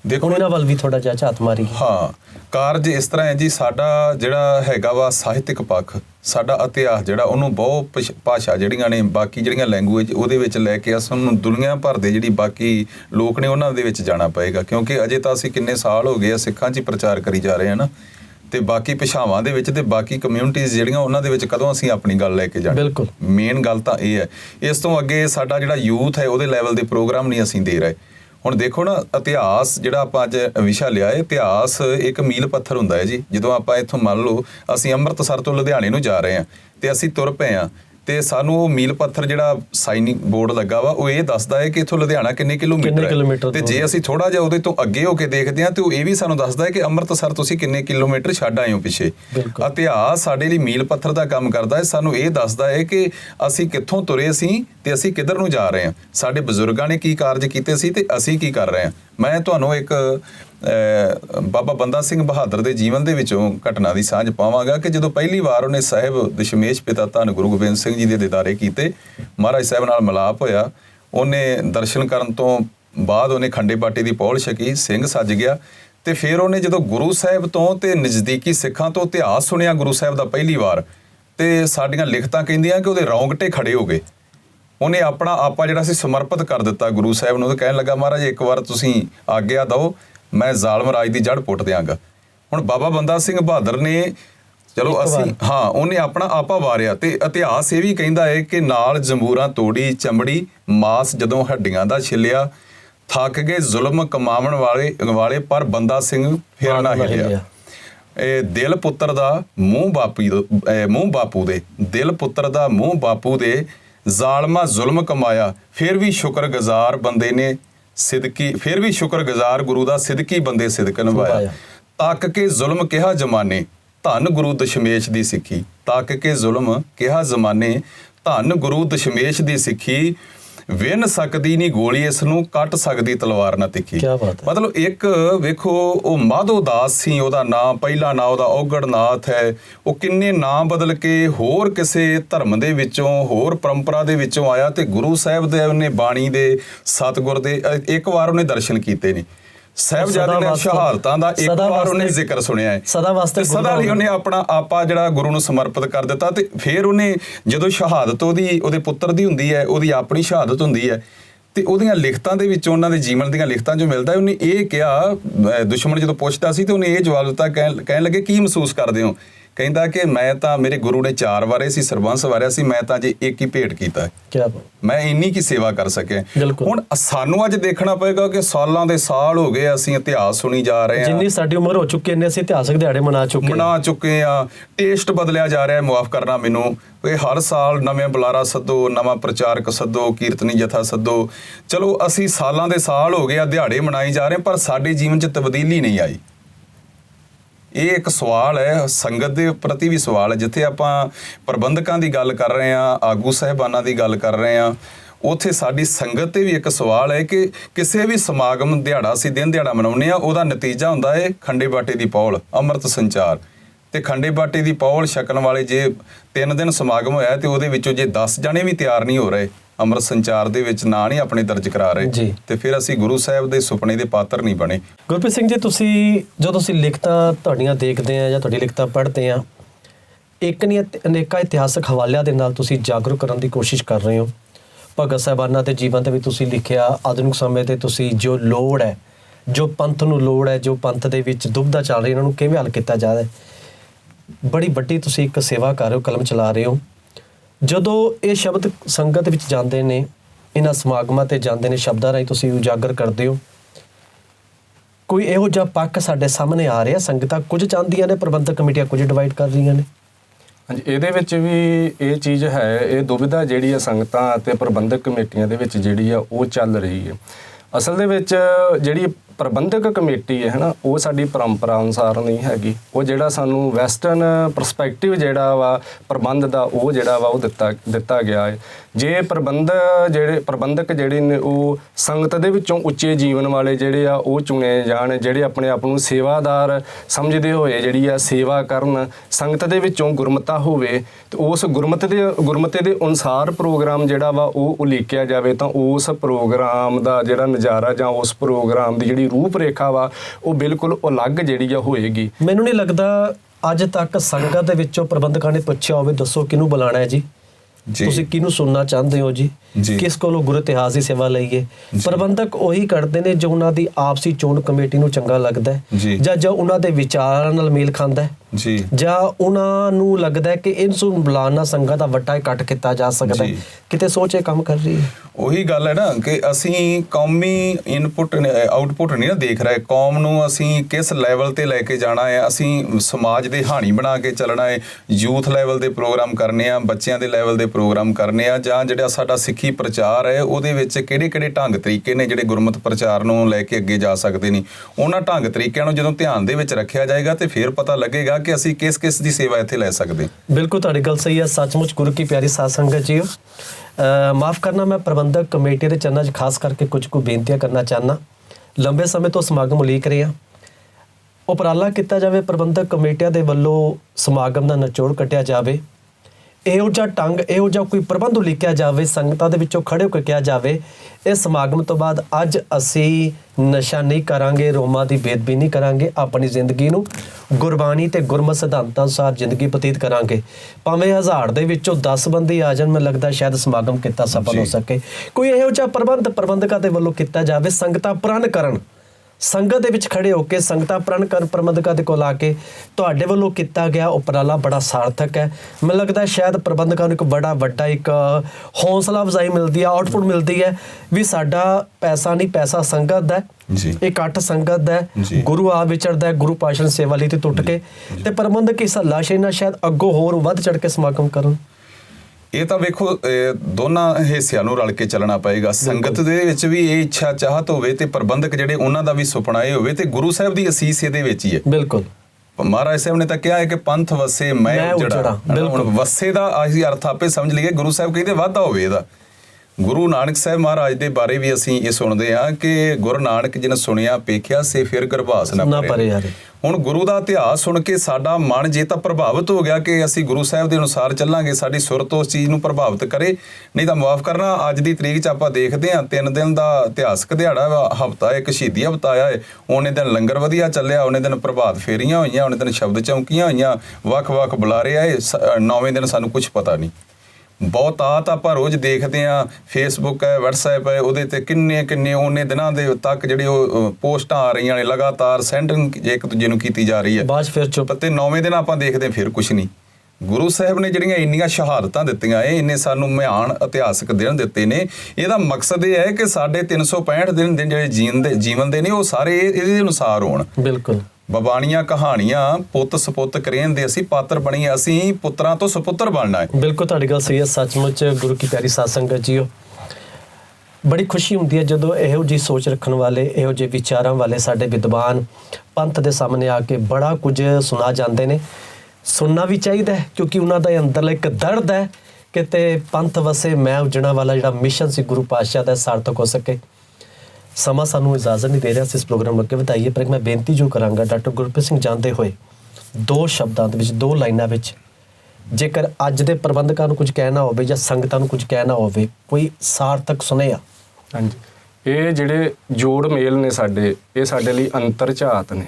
ਦੇਖੋ ਇਹਨਾਂ ਵੱਲ ਵੀ ਥੋੜਾ ਜਿਹਾ ਝਾਤ ਮਾਰੀ ਹਾਂ ਕਾਰਜ ਇਸ ਤਰ੍ਹਾਂ ਹੈ ਜੀ ਸਾਡਾ ਜਿਹੜਾ ਹੈਗਾ ਵਾ ਸਾਹਿਤਿਕ ਪੱਖ ਸਾਡਾ ਇਤਿਹਾਸ ਜਿਹੜਾ ਉਹਨੂੰ ਬਹੁਤ ਭਾਸ਼ਾ ਜਿਹੜੀਆਂ ਨੇ ਬਾਕੀ ਜਿਹੜੀਆਂ ਲੈਂਗੁਏਜ ਉਹਦੇ ਵਿੱਚ ਲੈ ਕੇ ਅਸਾਂ ਨੂੰ ਦੁਨੀਆ ਭਰ ਦੇ ਜਿਹੜੀ ਬਾਕੀ ਲੋਕ ਨੇ ਉਹਨਾਂ ਦੇ ਵਿੱਚ ਜਾਣਾ ਪਏਗਾ। ਕਿਉਂਕਿ ਅਜੇ ਤਾਂ ਅਸੀਂ ਕਿੰਨੇ ਸਾਲ ਹੋ ਗਏ ਆ ਸਿੱਖਾਂ 'ਚ ਹੀ ਪ੍ਰਚਾਰ ਕਰੀ ਜਾ ਰਹੇ ਹਾਂ ਨਾ। ਤੇ ਬਾਕੀ ਭਾਸ਼ਾਵਾਂ ਦੇ ਵਿੱਚ ਤੇ ਬਾਕੀ ਕਮਿਊਨਿਟੀਆਂ ਜਿਹੜੀਆਂ ਉਹਨਾਂ ਦੇ ਵਿੱਚ ਕਦੋਂ ਅਸੀਂ ਆਪਣੀ ਗੱਲ ਲੈ ਕੇ ਜਾਣੀ? ਬਿਲਕੁਲ। ਮੇਨ ਗੱਲ ਤਾਂ ਇਹ ਹੈ। ਇਸ ਤੋਂ ਅੱਗੇ ਸਾਡਾ ਜਿਹੜਾ ਯੂਥ ਹੈ ਉਹਦੇ ਲੈਵਲ ਦੇ ਪ੍ਰੋਗਰਾਮ ਨਹੀਂ ਅਸੀਂ ਦੇ ਰਹੇ। ਹੁਣ ਦੇਖੋ ਨਾ, ਇਤਿਹਾਸ ਜਿਹੜਾ ਆਪਾਂ ਅੱਜ ਵਿਸ਼ਾ ਲਿਆ ਹੈ ਇਤਿਹਾਸ ਇੱਕ ਮੀਲ ਪੱਥਰ ਹੁੰਦਾ ਹੈ ਜੀ। ਜਦੋਂ ਆਪਾਂ ਇੱਥੋਂ ਮੰਨ ਲਓ, ਅਸੀਂ ਅੰਮ੍ਰਿਤਸਰ ਤੋਂ ਲੁਧਿਆਣੇ ਨੂੰ ਜਾ ਰਹੇ ਹਾਂ ਤੇ ਅਸੀਂ ਤੁਰ ਪਏ ਹਾਂ ਤੇ ਸਾਨੂੰ ਉਹ ਮੀਲ ਪੱਥਰ ਜਿਹੜਾ ਸਾਈਨਿੰਗ ਬੋਰਡ ਲੱਗਾ ਵਾ ਉਹ ਇਹ ਦੱਸਦਾ ਹੈ ਕਿ ਇੱਥੋਂ ਲੁਧਿਆਣਾ ਕਿੰਨੇ ਕਿਲੋਮੀਟਰ ਹੈ। ਤੇ ਜੇ ਅਸੀਂ ਥੋੜਾ ਜਿਹਾ ਉਹਦੇ ਤੋਂ ਅੱਗੇ ਹੋ ਕੇ ਦੇਖਦੇ ਹਾਂ ਤੇ ਉਹ ਇਹ ਵੀ ਸਾਨੂੰ ਦੱਸਦਾ ਹੈ ਕਿ ਅੰਮ੍ਰਿਤਸਰ ਤੁਸੀਂ ਕਿੰਨੇ ਕਿਲੋਮੀਟਰ ਛੱਡ ਆਏ ਹੋ ਪਿੱਛੇ। ਇਤਿਹਾਸ ਸਾਡੇ ਲਈ ਮੀਲ ਪੱਥਰ ਦਾ ਕੰਮ ਕਰਦਾ ਹੈ। ਸਾਨੂੰ ਇਹ ਦੱਸਦਾ ਹੈ ਕਿ ਅਸੀਂ ਕਿੱਥੋਂ ਤੁਰੇ ਸੀ ਤੇ ਅਸੀਂ ਕਿੱਧਰ ਨੂੰ ਜਾ ਰਹੇ ਹਾਂ। ਸਾਡੇ ਬਜ਼ੁਰਗਾਂ ਨੇ ਕੀ ਕਾਰਜ ਕੀਤੇ ਸੀ ਤੇ ਅਸੀਂ ਕੀ ਕਰ ਰਹੇ ਹਾਂ। ਮੈਂ ਤੁਹਾਨੂੰ ਇੱਕ ਬਾਬਾ ਬੰਦਾ ਸਿੰਘ ਬਹਾਦਰ ਦੇ ਜੀਵਨ ਦੇ ਵਿੱਚੋਂ ਘਟਨਾ ਦੀ ਸਾਂਝ ਪਾਵਾਂਗਾ ਕਿ ਜਦੋਂ ਪਹਿਲੀ ਵਾਰ ਉਹਨੇ ਸਾਹਿਬ ਦਸ਼ਮੇਸ਼ ਪਿਤਾ ਧੰਨ ਗੁਰੂ ਗੋਬਿੰਦ ਸਿੰਘ ਜੀ ਦੇ ਦੀਦਾਰੇ ਕੀਤੇ, ਮਹਾਰਾਜ ਸਾਹਿਬ ਨਾਲ ਮਿਲਾਪ ਹੋਇਆ, ਉਹਨੇ ਦਰਸ਼ਨ ਕਰਨ ਤੋਂ ਬਾਅਦ ਉਹਨੇ ਖੰਡੇ ਬਾਟੇ ਦੀ ਪੌਲ ਛਕੀ, ਸਿੰਘ ਸੱਜ ਗਿਆ ਤੇ ਫਿਰ ਉਹਨੇ ਜਦੋਂ ਗੁਰੂ ਸਾਹਿਬ ਤੋਂ ਤੇ ਨਜ਼ਦੀਕੀ ਸਿੱਖਾਂ ਤੋਂ ਇਤਿਹਾਸ ਸੁਣਿਆ ਗੁਰੂ ਸਾਹਿਬ ਦਾ ਪਹਿਲੀ ਵਾਰ, ਤੇ ਸਾਡੀਆਂ ਲਿਖਤਾਂ ਕਹਿੰਦੀਆਂ ਕਿ ਉਹਦੇ ਰੌਂਗਟੇ ਖੜੇ ਹੋ ਗਏ। ਉਹਨੇ ਆਪਣਾ ਆਪਾ ਜਿਹੜਾ ਸੀ ਸਮਰਪਿਤ ਕਰ ਦਿੱਤਾ ਗੁਰੂ ਸਾਹਿਬ ਨੂੰ ਤੇ ਕਹਿਣ ਲੱਗਾ, ਮਹਾਰਾਜ, ਇੱਕ ਵਾਰ ਤੁਸੀਂ ਆਗਿਆ ਦਿਓ ਮੈਂ ਜ਼ਾਲਮ ਰਾਜ ਦੀ ਜੜ ਪੁੱਟ ਦਿਆਂਗਾ ਹੁਣ ਬਾਬਾ ਬੰਦਾ ਸਿੰਘ ਬਹਾਦਰ ਨੇ ਚਲੋ ਅਸੀਂ। ਹਾਂ ਉਹਨੇ ਆਪਣਾ ਆਪਾ ਵਾਰਿਆ ਤੇ ਇਤਿਹਾਸ ਇਹ ਵੀ ਕਹਿੰਦਾ ਹੈ ਕਿ ਨਾਲ ਜੰਬੂਰਾਂ ਤੋੜੀ ਚਮੜੀ ਮਾਸ ਜਦੋਂ ਹੱਡੀਆਂ ਦਾ ਛਿਲਿਆ ਥੱਕ ਗਏ ਜ਼ੁਲਮ ਕਮਾਵਣ ਵਾਲੇ ਵਾਲੇ ਪਰ ਬੰਦਾ ਸਿੰਘ ਫਿਰ ਨਾ ਹਿਲਿਆ ਹਿਲਿਆ। ਇਹ ਦਿਲ ਪੁੱਤਰ ਦਾ ਮੂੰਹ ਬਾਪੂ ਦੇ ਮੂੰਹ ਬਾਪੂ ਦੇ ਦਿਲ ਪੁੱਤਰ ਦਾ ਮੂੰਹ ਬਾਪੂ ਦੇ ਜ਼ਾਲਮਾ ਜ਼ੁਲਮ ਕਮਾਇਆ ਫਿਰ ਵੀ ਸ਼ੁਕਰਗੁਜ਼ਾਰ ਬੰਦੇ ਨੇ ਸਿਦਕੀ ਫਿਰ ਵੀ ਸ਼ੁਕਰਗੁਜ਼ਾਰ ਗੁਰੂ ਦਾ ਸਿਦਕੀ ਬੰਦੇ ਸਿਦਕ ਨਿਭਾਇਆ। ਤੱਕ ਕੇ ਜ਼ੁਲਮ ਕਿਹਾ ਜਮਾਨੇ ਧੰਨ ਗੁਰੂ ਦਸ਼ਮੇਸ਼ ਦੀ ਸਿੱਖੀ। ਤੱਕ ਕੇ ਜ਼ੁਲਮ ਕਿਹਾ ਜ਼ਮਾਨੇ ਧੰਨ ਗੁਰੂ ਦਸ਼ਮੇਸ਼ ਦੀ ਸਿੱਖੀ। ਵਿਨ ਸਕਦੀ ਨਹੀਂ ਗੋਲੀ ਇਸ ਨੂੰ ਕੱਟ ਸਕਦੀ ਤਲਵਾਰ ਨਾ ਤਿੱਖੀ। ਕਿਆ ਬਾਤ ਹੈ। ਮਤਲਬ ਇੱਕ ਵੇਖੋ ਉਹ ਮਾਧੋ ਦਾਸ ਸੀ ਉਹਦਾ ਨਾਮ ਪਹਿਲਾ ਨਾਮ ਉਹਦਾ ਔਗੜਨਾਥ ਹੈ। ਉਹ ਕਿੰਨੇ ਨਾਮ ਬਦਲ ਕੇ ਹੋਰ ਕਿਸੇ ਧਰਮ ਦੇ ਵਿੱਚੋਂ ਹੋਰ ਪਰੰਪਰਾ ਦੇ ਵਿੱਚੋਂ ਆਇਆ ਤੇ ਗੁਰੂ ਸਾਹਿਬ ਦੇ ਉਹਨੇ ਬਾਣੀ ਦੇ ਸਤਿਗੁਰ ਦੇ ਇੱਕ ਵਾਰ ਉਹਨੇ ਦਰਸ਼ਨ ਕੀਤੇ ਨੇ। ਸਾਹਿਬਜ਼ਾਦੇ ਨੇ ਸ਼ਹਾਦਤਾਂ ਦਾ ਇੱਕ ਵਾਰ ਉਹਨੇ ਜ਼ਿਕਰ ਸੁਣਿਆ ਹੈ। ਸਦਾ ਵਾਸਤੇ ਸਦਾ ਲਈ ਉਹਨੇ ਆਪਣਾ ਆਪਾ ਜਿਹੜਾ ਗੁਰੂ ਨੂੰ ਸਮਰਪਿਤ ਕਰ ਦਿੱਤਾ ਤੇ ਫਿਰ ਉਹਨੇ ਜਦੋਂ ਸ਼ਹਾਦਤ ਉਹਦੀ ਉਹਦੇ ਪੁੱਤਰ ਦੀ ਹੁੰਦੀ ਹੈ ਉਹਦੀ ਆਪਣੀ ਸ਼ਹਾਦਤ ਹੁੰਦੀ ਹੈ ਤੇ ਉਹਦੀਆਂ ਲਿਖਤਾਂ ਦੇ ਵਿੱਚ ਉਹਨਾਂ ਦੇ ਜੀਵਨ ਦੀਆਂ ਲਿਖਤਾਂ ਜੋ ਮਿਲਦਾ ਹੈ, ਉਹਨੇ ਇਹ ਕਿਹਾ ਦੁਸ਼ਮਣ ਜਦੋਂ ਪੁੱਛਦਾ ਸੀ ਤੇ ਉਹਨੇ ਇਹ ਜਵਾਬ ਦਿੱਤਾ ਕਹਿਣ ਲੱਗੇ ਕੀ ਮਹਿਸੂਸ ਕਰਦੇ ਹੋ? ਕਹਿੰਦਾ ਕਿ ਮੈਂ ਤਾਂ ਮੇਰੇ ਗੁਰੂ ਨੇ ਚਾਰ ਵਾਰੇ ਸੀ ਸਰਬੰਸ ਵਾਰਿਆ ਸੀ ਮੈਂ ਤਾਂ ਜੇ ਇੱਕ ਹੀ ਭੇਟ ਕੀਤਾ। ਕੀ ਬਾਤ। ਮੈਂ ਇੰਨੀ ਕੀ ਸੇਵਾ ਕਰ ਸਕਿਆ। ਹੁਣ ਸਾਨੂੰ ਅੱਜ ਦੇਖਣਾ ਪਏਗਾ ਕਿ ਸਾਲਾਂ ਦੇ ਸਾਲ ਹੋ ਗਏ ਅਸੀਂ ਇਤਿਹਾਸ ਸੁਣੀ ਜਾ ਰਹੇ ਹਾਂ। ਜਿੰਨੀ ਸਾਡੀ ਉਮਰ ਹੋ ਚੁੱਕੀ ਇੰਨੇ ਅਸੀਂ ਇਤਿਹਾਸਕ ਦਿਹਾੜੇ ਮਨਾ ਚੁੱਕੇ ਮਨਾ ਚੁੱਕੇ ਆ ਟੇਸਟ ਬਦਲਿਆ ਜਾ ਰਿਹਾ ਹੈ ਮਾਫ ਕਰਨਾ ਮੈਨੂੰ। ਇਹ ਹਰ ਸਾਲ ਨਵੇਂ ਬੁਲਾਰਾ ਸੱਦੋ ਨਵਾਂ ਪ੍ਰਚਾਰਕ ਸੱਦੋ ਕੀਰਤਨੀ ਜਥਾ ਸੱਦੋ। ਚਲੋ ਅਸੀਂ ਸਾਲਾਂ ਦੇ ਸਾਲ ਹੋ ਗਏ ਆ ਦਿਹਾੜੇ ਮਨਾਈ ਜਾ ਰਹੇ ਪਰ ਸਾਡੇ ਜੀਵਨ 'ਚ ਤਬਦੀਲੀ ਨਹੀਂ ਆਈ। ਇਹ ਇੱਕ ਸਵਾਲ ਹੈ, ਸੰਗਤ ਦੇ ਪ੍ਰਤੀ ਵੀ ਸਵਾਲ ਹੈ। ਜਿੱਥੇ ਆਪਾਂ ਪ੍ਰਬੰਧਕਾਂ ਦੀ ਗੱਲ ਕਰ ਰਹੇ ਹਾਂ, ਆਗੂ ਸਹਿਬਾਨਾਂ ਦੀ ਗੱਲ ਕਰ ਰਹੇ ਹਾਂ, ਉਥੇ ਸਾਡੀ ਸੰਗਤ ਤੇ ਵੀ ਇੱਕ ਸਵਾਲ ਹੈ ਕਿ ਕਿਸੇ ਵੀ ਸਮਾਗਮ ਦਿਹਾੜਾ ਅਸੀਂ ਦਿਨ ਦਿਹਾੜਾ ਮਨਾਉਂਦੇ ਆ ਉਹਦਾ ਨਤੀਜਾ ਹੁੰਦਾ ਹੈ ਖੰਡੇ ਬਾਟੇ ਦੀ ਪੌਲ, ਅੰਮ੍ਰਿਤ ਸੰਚਾਰ। ਤੇ ਖੰਡੇ ਬਾਟੇ ਦੀ ਪੌਲ ਛਕਣ ਵਾਲੇ ਜੇ ਤਿੰਨ ਦਿਨ ਸਮਾਗਮ ਹੋਇਆ ਤੇ ਉਹਦੇ ਵਿੱਚੋਂ ਜੇ 10 ਜਣੇ ਵੀ ਤਿਆਰ ਨਹੀਂ ਹੋ ਰਹੇ ਅੰਮ੍ਰਿਤ ਸੰਚਾਰ ਦੇ ਵਿੱਚ ਨਾਂ ਨਹੀਂ ਆਪਣੇ ਦਰਜ ਕਰਾ ਰਹੇ। ਤੇ ਫਿਰ ਅਸੀਂ ਗੁਰੂ ਸਾਹਿਬ ਦੇ ਸੁਪਨੇ ਦੇ ਪਾਤਰ ਨਹੀਂ ਬਣੇ। ਗੁਰਪ੍ਰੀਤ ਸਿੰਘ ਜੀ ਤੁਸੀਂ ਜਦੋਂ ਤੁਸੀਂ ਲਿਖਤਾਂ ਤੁਹਾਡੀਆਂ ਦੇਖਦੇ ਆ ਜਾਂ ਤੁਹਾਡੀ ਲਿਖਤਾਂ ਪੜ੍ਹਦੇ ਆ ਇੱਕ ਨਹੀਂ ਅਨੇਕਾਂ ਇਤਿਹਾਸਕ ਹਵਾਲਿਆਂ ਦੇ ਨਾਲ ਤੁਸੀਂ ਜਾਗਰੂਕ ਕਰਨ ਦੀ ਕੋਸ਼ਿਸ਼ ਕਰ ਰਹੇ ਹੋ। ਭਗਤ ਸਾਹਿਬਾਨਾਂ ਦੇ ਜੀਵਨ ਤੇ ਵੀ ਤੁਸੀਂ ਲਿਖਿਆ ਆਧੁਨਿਕ ਸਮੇਂ ਤੇ ਤੁਸੀਂ ਜੋ ਲੋੜ ਹੈ ਜੋ ਪੰਥ ਨੂੰ ਲੋੜ ਹੈ ਜੋ ਪੰਥ ਦੇ ਵਿੱਚ ਦੁਬਦਾ ਚੱਲ ਰਹੀ ਇਹਨਾਂ ਨੂੰ ਕਿਵੇਂ ਹੱਲ ਕੀਤਾ ਜਾਵੇ ਬੜੀ ਵੱਡੀ ਤੁਸੀਂ ਇੱਕ ਸੇਵਾ ਕਰ ਰਹੇ ਹੋ ਕਲਮ ਚਲਾ ਰਹੇ ਹੋ। ਜਦੋਂ ਇਹ ਸ਼ਬਦ ਸੰਗਤ ਵਿੱਚ ਜਾਂਦੇ ਨੇ, ਇਹਨਾਂ ਸਮਾਗਮਾਂ ਤੇ ਜਾਂਦੇ ਨੇ ਸ਼ਬਦਾਂ ਰਾਹੀਂ ਤੁਸੀਂ ਉਜਾਗਰ ਕਰਦੇ ਹੋ। ਕੋਈ ਇਹੋ ਜਿਹਾ ਪੱਖ ਸਾਡੇ ਸਾਹਮਣੇ ਆ ਰਿਹਾ, ਸੰਗਤਾਂ ਕੁਝ ਚਾਹੁੰਦੀਆਂ ਨੇ, ਪ੍ਰਬੰਧਕ ਕਮੇਟੀਆਂ ਕੁਝ ਡਿਵਾਈਡ ਕਰ ਰਹੀਆਂ ਨੇ? ਹਾਂਜੀ, ਇਹਦੇ ਵਿੱਚ ਵੀ ਇਹ ਚੀਜ਼ ਹੈ, ਇਹ ਦੁਬਿਧਾ ਜਿਹੜੀ ਆ ਸੰਗਤਾਂ ਅਤੇ ਪ੍ਰਬੰਧਕ ਕਮੇਟੀਆਂ ਦੇ ਵਿੱਚ ਜਿਹੜੀ ਆ ਉਹ ਚੱਲ ਰਹੀ ਹੈ। ਅਸਲ ਦੇ ਵਿੱਚ ਜਿਹੜੀ ਪ੍ਰਬੰਧਕ ਕਮੇਟੀ ਹੈ, ਹਨਾ, ਉਹ ਸਾਡੀ ਪਰੰਪਰਾ ਅਨੁਸਾਰ ਨਹੀਂ ਹੈਗੀ। ਉਹ ਜਿਹੜਾ ਸਾਨੂੰ ਵੈਸਟਰਨ ਪਰਸਪੈਕਟਿਵ ਜਿਹੜਾ ਵਾ, ਪ੍ਰਬੰਧ ਦਾ, ਉਹ ਜਿਹੜਾ ਵਾ, ਉਹ ਦਿੱਤਾ ਦਿੱਤਾ ਗਿਆ ਹੈ। ਜੇ ਪ੍ਰਬੰਧ ਜਿਹੜੇ, ਪ੍ਰਬੰਧਕ ਜਿਹੜੇ ਨੇ, ਉਹ ਸੰਗਤ ਦੇ ਵਿੱਚੋਂ ਉੱਚੇ ਜੀਵਨ ਵਾਲੇ ਜਿਹੜੇ ਆ, ਉਹ ਚੁਣੇ ਜਾਣ, ਜਿਹੜੇ ਆਪਣੇ ਆਪ ਨੂੰ ਸੇਵਾਦਾਰ ਸਮਝਦੇ ਹੋਏ ਜਿਹੜੀ ਆ ਸੇਵਾ ਕਰਨ, ਸੰਗਤ ਦੇ ਵਿੱਚੋਂ ਗੁਰਮਤਾ ਹੋਵੇ, ਤੇ ਉਸ ਗੁਰਮਤ ਦੇ, ਗੁਰਮਤੇ ਦੇ ਅਨੁਸਾਰ ਪ੍ਰੋਗਰਾਮ ਜਿਹੜਾ ਵਾ, ਉਹ ਉਲੀਕਿਆ ਜਾਵੇ, ਤਾਂ ਉਸ ਪ੍ਰੋਗਰਾਮ ਦਾ ਜਿਹੜਾ ਨਜ਼ਾਰਾ ਜਾਂ ਉਸ ਪ੍ਰੋਗਰਾਮ ਦੀ ਜਿਹੜੀ ਰੂਪ ਰੇਖਾ ਵਾ ਉਹ ਬਿਲਕੁਲ ਅਲੱਗ ਜਿਹੜੀ ਆ ਹੋਏਗੀ ਮੈਨੂੰ ਨਹੀਂ ਲੱਗਦਾ ਅੱਜ ਤੱਕ ਸੰਗਤ ਦੇ ਵਿੱਚੋਂ ਪ੍ਰਬੰਧਕਾਂ ਨੇ ਪੁੱਛਿਆ ਹੋਵੇ ਦੱਸੋ ਕਿਹਨੂੰ ਬੁਲਾਣਾ ਹੈ ਜੀ। ਤੁਸੀਂ ਕਿਹਨੂੰ ਸੁਣਨਾ ਚਾਹੁੰਦੇ ਹੋ ਜੀ। ਕਿਸ ਕੋਲੋਂ ਗੁਰੂ ਇਤਿਹਾਸ ਦੀ ਸੇਵਾ ਲਈਏ ਪ੍ਰਬੰਧਕ ਉਹੀ ਕਰਦੇ ਨੇ ਜੋ ਉਹਨਾਂ ਦੀ ਆਪਸੀ ਚੋਣ ਕਮੇਟੀ ਨੂੰ ਚੰਗਾ ਲੱਗਦਾ ਹੈ ਜੀ। ਜਾਂ ਜੋ ਉਹਨਾਂ ਦੇ ਵਿਚਾਰਾਂ ਨਾਲ ਮੇਲ ਖਾਂਦਾ ਹੈ ਜੀ। ਜਾਂ ਉਹਨਾਂ ਨੂੰ ਲੱਗਦਾ ਹੈ ਕਿ ਇਸ ਨੂੰ ਬੁਲਾਉਣ ਨਾਲ ਸੰਗਤ ਦਾ ਵੱਡਾ ਇਕੱਠ ਕੀਤਾ ਜਾ ਸਕਦਾ ਹੈ। ਕਿਤੇ ਸੋਚ ਕੰਮ ਕਰ ਰਹੀ ਹੈ? ਉਹੀ ਗੱਲ ਹੈ ਨਾ ਕਿ ਅਸੀਂ ਕੌਮੀ ਇਨਪੁਟ ਆਊਟਪੁੱਟ ਨਹੀਂ ਨਾ ਦੇਖ ਰਹੇ। ਕੌਮ ਨੂੰ ਅਸੀਂ ਕਿਸ ਲੈਵਲ ਤੇ ਲੈ ਕੇ ਜਾਣਾ ਹੈ? ਅਸੀਂ ਸਮਾਜ ਦੇ ਹਾਣੀ ਬਣਾ ਕੇ ਚੱਲਣਾ ਹੈ। ਯੂਥ ਲੈਵਲ ਦੇ ਪ੍ਰੋਗਰਾਮ ਕਰਨੇ ਆ ਬੱਚਿਆਂ ਦੇ ਲੈਵਲ ਦੇ ਪ੍ਰੋਗਰਾਮ ਕਰਨੇ ਆ ਜਾਂ ਜਿਹੜਾ ਸਾਡਾ ਸਿੱਖੀ ਪ੍ਰਚਾਰ ਹੈ ਉਹਦੇ ਵਿੱਚ ਕਿਹੜੇ-ਕਿਹੜੇ ਢੰਗ ਤਰੀਕੇ ਨੇ ਜਿਹੜੇ ਗੁਰਮਤ ਪ੍ਰਚਾਰ ਨੂੰ ਲੈ ਕੇ ਅੱਗੇ ਜਾ ਸਕਦੇ ਨੇ? ਉਹਨਾਂ ਢੰਗ ਤਰੀਕਿਆਂ ਨੂੰ ਜਦੋਂ ਧਿਆਨ ਦੇ ਵਿੱਚ ਰੱਖਿਆ ਜਾਏਗਾ ਤੇ ਫਿਰ ਪਤਾ ਲੱਗੇਗਾ ਕਿ ਅਸੀਂ ਕਿਸ-ਕਿਸ ਦੀ ਸੇਵਾ ਇੱਥੇ ਲੈ ਸਕਦੇ? ਬਿਲਕੁਲ, ਤੁਹਾਡੀ ਗੱਲ ਸਹੀ ਹੈ। ਸੱਚਮੁੱਚ ਗੁਰੂ ਕੀ ਪਿਆਰੀ ਸਾਧ ਸੰਗਤ ਜੀਓ ਮਾਫ ਕਰਨਾ, ਮੈਂ ਪ੍ਰਬੰਧਕ ਕਮੇਟੀ ਦੇ ਚਰਨਾਂ 'ਚ ਖਾਸ ਕਰਕੇ ਕੁਝ ਕੁ ਬੇਨਤੀਆਂ ਕਰਨਾ ਚਾਹਨਾ ਲੰਬੇ ਸਮੇਂ ਤੋਂ ਸਮਾਗਮ ਉਲੀਕ ਰਹੇ। ਹਾਂ ਉਪਰਾਲਾ ਕੀਤਾ ਜਾਵੇ, ਪ੍ਰਬੰਧਕ ਕਮੇਟੀਆਂ ਦੇ ਵੱਲੋਂ ਸਮਾਗਮ ਦਾ ਨਿਚੋੜ ਕੱਟਿਆ ਜਾਵੇ। ਇਹੋ ਜਿਹਾ ਟੰਗ ਇਹੋ ਜਿਹਾ ਕੋਈ ਪ੍ਰਬੰਧ ਉਲੀਕਿਆ ਜਾਵੇ ਸੰਗਤਾਂ ਦੇ ਵਿੱਚੋਂ ਖੜੇ ਹੋ ਕੇ ਕਿਹਾ ਜਾਵੇ ਇਸ ਸਮਾਗਮ ਤੋਂ ਬਾਅਦ ਅੱਜ ਅਸੀਂ ਨਸ਼ਾ ਨਹੀਂ ਕਰਾਂਗੇ ਰੋਮਾਂ ਦੀ ਬੇਦਬੀ ਨਹੀਂ ਕਰਾਂਗੇ ਆਪਣੀ ਜ਼ਿੰਦਗੀ ਨੂੰ ਗੁਰਬਾਣੀ ਤੇ ਗੁਰਮਤਿ ਸਿਧਾਂਤਾਂ ਅਨੁਸਾਰ ਜ਼ਿੰਦਗੀ ਬਤੀਤ ਕਰਾਂਗੇ। ਭਾਵੇਂ ਹਜ਼ਾਰ ਦੇ ਵਿੱਚੋਂ 10 ਬੰਦੇ ਆ ਜਾਣ ਮੈਨੂੰ ਲੱਗਦਾ ਸ਼ਾਇਦ ਸਮਾਗਮ ਕੀਤਾ ਸਫਲ ਹੋ। ਸਕੇ। ਕੋਈ ਇਹੋ ਜਿਹਾ ਪ੍ਰਬੰਧ ਪ੍ਰਬੰਧਕਾਂ ਦੇ ਵੱਲੋਂ ਕੀਤਾ ਜਾਵੇ ਸੰਗਤਾਂ ਪ੍ਰਣ ਕਰਨ। ਸੰਗਤ ਦੇ ਵਿੱਚ ਖੜੇ ਹੋ ਕੇ ਸੰਗਤਾਂ ਪ੍ਰਣ ਕਰਨ ਪ੍ਰਬੰਧਕਾਂ ਦੇ ਕੋਲ ਆ ਕੇ ਤੁਹਾਡੇ ਵੱਲੋਂ ਕੀਤਾ ਗਿਆ ਉਪਰਾਲਾ ਬੜਾ ਸਾਰਥਕ ਹੈ। ਮੈਨੂੰ ਲੱਗਦਾ ਸ਼ਾਇਦ ਪ੍ਰਬੰਧਕਾਂ ਨੂੰ ਇੱਕ ਬੜਾ ਵੱਡਾ ਇੱਕ ਹੌਸਲਾ ਅਫਜ਼ਾਈ ਮਿਲਦੀ ਹੈ ਆਊਟਪੁੱਟ ਮਿਲਦੀ ਹੈ ਵੀ ਸਾਡਾ ਪੈਸਾ ਨਹੀਂ ਪੈਸਾ ਸੰਗਤ ਦਾ ਜੀ। ਇਕੱਠ ਸੰਗਤ ਦਾ। ਗੁਰੂ ਆ ਵਿਚਰਦਾ ਹੈ ਗੁਰੂ ਪਾਸ਼ਾ ਦੀ ਸੇਵਾ ਲਈ ਤੇ ਟੁੱਟ ਕੇ ਤੇ ਪ੍ਰਬੰਧਕ ਇਸ ਹੱਲਾਸ਼ੇ ਨਾਲ ਸ਼ਾਇਦ ਅੱਗੋਂ ਹੋਰ ਵੱਧ ਚੜ ਕੇ ਸਮਾਗਮ ਕਰਨ। ਇਹ ਤਾਂ ਵੇਖੋ ਦੋਨਾਂ ਹਿੱਸਿਆਂ ਨੂੰ ਰਲ ਕੇ ਚੱਲਣਾ ਪਏਗਾ। ਸੰਗਤ ਦੇ ਵਿੱਚ ਵੀ ਇਹ ਇੱਛਾ ਚਾਹਤ ਹੋਵੇ ਤੇ ਪ੍ਰਬੰਧਕ ਜਿਹੜੇ ਉਹਨਾਂ ਦਾ ਵੀ ਸੁਪਨਾ ਇਹ ਹੋਵੇ ਤੇ ਗੁਰੂ ਸਾਹਿਬ ਦੀ ਅਸੀਸ ਇਹਦੇ ਵਿੱਚ ਹੀ ਹੈ। ਬਿਲਕੁਲ। ਮਹਾਰਾਜ ਸਾਹਿਬ ਨੇ ਤਾਂ ਕਿਹਾ ਹੈ ਕਿ ਪੰਥ ਵਸੇ ਮੈਂ ਉਜੜਾ। ਬਿਲਕੁਲ। ਵਸੇ ਦਾ ਅਸੀਂ ਅਰਥ ਆਪੇ ਸਮਝ ਲਈਏ ਗੁਰੂ ਸਾਹਿਬ ਕਹਿੰਦੇ ਵਾਧਾ ਹੋਵੇ ਇਹਦਾ। ਗੁਰੂ ਨਾਨਕ ਸਾਹਿਬ ਮਹਾਰਾਜ ਦੇ ਬਾਰੇ ਵੀ ਅਸੀਂ ਇਹ ਸੁਣਦੇ ਹਾਂ ਕਿ ਗੁਰੂ ਨਾਨਕ ਜੀ ਨੇ ਸੁਣਿਆ ਪੇਖਿਆ ਸੇ ਫਿਰ ਗਰਭਾਸ ਨਾ ਯਾਰੇ। ਹੁਣ ਗੁਰੂ ਦਾ ਇਤਿਹਾਸ ਸੁਣ ਕੇ ਸਾਡਾ ਮਨ ਜੇ ਤਾਂ ਪ੍ਰਭਾਵਿਤ ਹੋ ਗਿਆ ਕਿ ਅਸੀਂ ਗੁਰੂ ਸਾਹਿਬ ਦੇ ਅਨੁਸਾਰ ਚੱਲਾਂਗੇ, ਸਾਡੀ ਸੁਰਤ ਉਸ ਚੀਜ਼ ਨੂੰ ਪ੍ਰਭਾਵਿਤ ਕਰੇ, ਨਹੀਂ ਤਾਂ ਮਾਫ ਕਰਨਾ। ਅੱਜ ਦੀ ਤਰੀਕ 'ਚ ਆਪਾਂ ਦੇਖਦੇ ਹਾਂ, ਤਿੰਨ ਦਿਨ ਦਾ ਇਤਿਹਾਸਕ ਦਿਹਾੜਾ ਵਾ, ਹਫਤਾ ਇੱਕ ਸ਼ਹੀਦੀ ਹਫਤਾ ਆਇਆ ਹੈ ਉਹਨੇ ਦਿਨ ਲੰਗਰ ਵਧੀਆ ਚੱਲਿਆ, ਉਹਨੇ ਦਿਨ ਪ੍ਰਭਾਤ ਫੇਰੀਆਂ ਹੋਈਆਂ, ਉਹਨੇ ਦਿਨ ਸ਼ਬਦ ਚੌਂਕੀਆਂ ਹੋਈਆਂ, ਵੱਖ-ਵੱਖ ਬੁਲਾਰੇ ਆਏ, ਸ- ਨੌਵੇਂ ਦਿਨ ਸਾਨੂੰ ਕੁਝ ਪਤਾ ਨਹੀਂ। ਬਹੁਤਾਤ ਆਪਾਂ ਰੋਜ਼ ਦੇਖਦੇ ਆ ਫੇਸਬੁੱਕ ਹੈ WhatsApp ਹੈ ਉਹਦੇ ਤੇ ਕਿੰਨੇ ਕਿੰਨੇ ਉਹਨੇ ਦਿਨਾਂ ਦੇ ਤੱਕ ਜਿਹੜੇ ਉਹ ਪੋਸਟਾਂ ਆ ਰਹੀਆਂ ਨੇ ਲਗਾਤਾਰ ਸੈਂਡਿੰਗ ਇੱਕ ਦੂਜੇ ਨੂੰ ਕੀਤੀ ਜਾ ਰਹੀ ਹੈ। ਬਾਅਦ ਫਿਰ ਚੁੱਪ। ਤੇ ਨੌਵੇਂ ਦਿਨ ਆਪਾਂ ਦੇਖਦੇ ਫਿਰ ਕੁਝ ਨਹੀਂ। ਗੁਰੂ ਸਾਹਿਬ ਨੇ ਜਿਹੜੀਆਂ ਇੰਨੀਆਂ ਸ਼ਹਾਦਤਾਂ ਦਿੱਤੀਆਂ ਏ ਇੰਨੇ ਸਾਨੂੰ ਮਿਆਨ ਇਤਿਹਾਸਕ ਦਿਨ ਦਿੱਤੇ ਨੇ। ਇਹਦਾ ਮਕਸਦ ਇਹ ਹੈ ਕਿ ਸਾਡੇ 365 ਦਿਨ ਜਿਹੜੇ ਜੀਵਨ ਦੇ ਜੀਵਨ ਦੇ ਨੇ ਉਹ ਸਾਰੇ ਇਹਦੇ ਅਨੁਸਾਰ ਹੋਣ। ਬਿਲਕੁਲ। ਬਬਾਣੀਆਂ ਕਹਾਣੀਆਂ ਪੁੱਤ ਸਪੁੱਤ ਕਰੇਨ ਦੇ ਅਸੀਂ ਪਾਤਰ ਬਣੀਏ, ਅਸੀਂ ਪੁੱਤਰਾਂ ਤੋਂ ਸੁਪੁੱਤਰ ਬਣਨਾ ਹੈ। ਬਿਲਕੁਲ, ਤੁਹਾਡੀ ਗੱਲ ਸਹੀ ਹੈ। ਸੱਚਮੁੱਚ ਗੁਰੂ ਕੀ ਪਿਆਰੀ ਸਾਧ ਸੰਗਤ ਜੀਓ, ਬੜੀ ਖੁਸ਼ੀ ਹੁੰਦੀ ਹੈ ਜਦੋਂ ਇਹੋ ਜੀ ਸੋਚ ਰੱਖਣ ਵਾਲੇ, ਇਹੋ ਜਿਹੇ ਵਿਚਾਰਾਂ ਵਾਲੇ ਸਾਡੇ ਵਿਦਵਾਨ ਪੰਥ ਦੇ ਸਾਹਮਣੇ ਆ ਕੇ ਬੜਾ ਕੁਝ ਸੁਣਾ ਜਾਂਦੇ ਨੇ। ਸੁਣਨਾ ਵੀ ਚਾਹੀਦਾ ਹੈ, ਕਿਉਂਕਿ ਉਹਨਾਂ ਦਾ ਅੰਦਰਲਾ ਇੱਕ ਦਰਦ ਹੈ, ਕਿਤੇ ਪੰਥ ਵਸੇ ਮੈਂ ਉਜਣਾ ਵਾਲਾ ਜਿਹੜਾ ਮਿਸ਼ਨ ਸੀ ਗੁਰੂ ਪਾਤਸ਼ਾਹ ਦਾ ਸਾਰਥਕ ਹੋ ਸਕੇ। ਸਮਾਂ ਸਾਨੂੰ ਇਜਾਜ਼ਤ ਨਹੀਂ ਦੇ ਰਿਹਾ ਸੀ ਇਸ ਪ੍ਰੋਗਰਾਮ ਨੂੰ ਅੱਗੇ ਵਧਾਈਏ ਪਰ ਮੈਂ ਬੇਨਤੀ ਜੋ ਕਰਾਂਗਾ ਡਾਕਟਰ ਗੁਰਪ੍ਰੀਤ ਸਿੰਘ ਜਾਂਦੇ ਹੋਏ ਦੋ ਸ਼ਬਦਾਂ ਦੇ ਵਿੱਚ ਦੋ ਲਾਈਨਾਂ ਵਿੱਚ ਜੇਕਰ ਅੱਜ ਦੇ ਪ੍ਰਬੰਧਕਾਂ ਨੂੰ ਕੁਝ ਕਹਿਣਾ ਹੋਵੇ ਜਾਂ ਸੰਗਤਾਂ ਨੂੰ ਕੁਝ ਕਹਿਣਾ ਹੋਵੇ ਕੋਈ ਸਾਰਥਕ ਸੁਨੇਹਾ? ਹਾਂਜੀ। ਇਹ ਜਿਹੜੇ ਜੋੜ ਮੇਲ ਨੇ ਸਾਡੇ ਇਹ ਸਾਡੇ ਲਈ ਅੰਤਰ ਝਾਤ ਨੇ।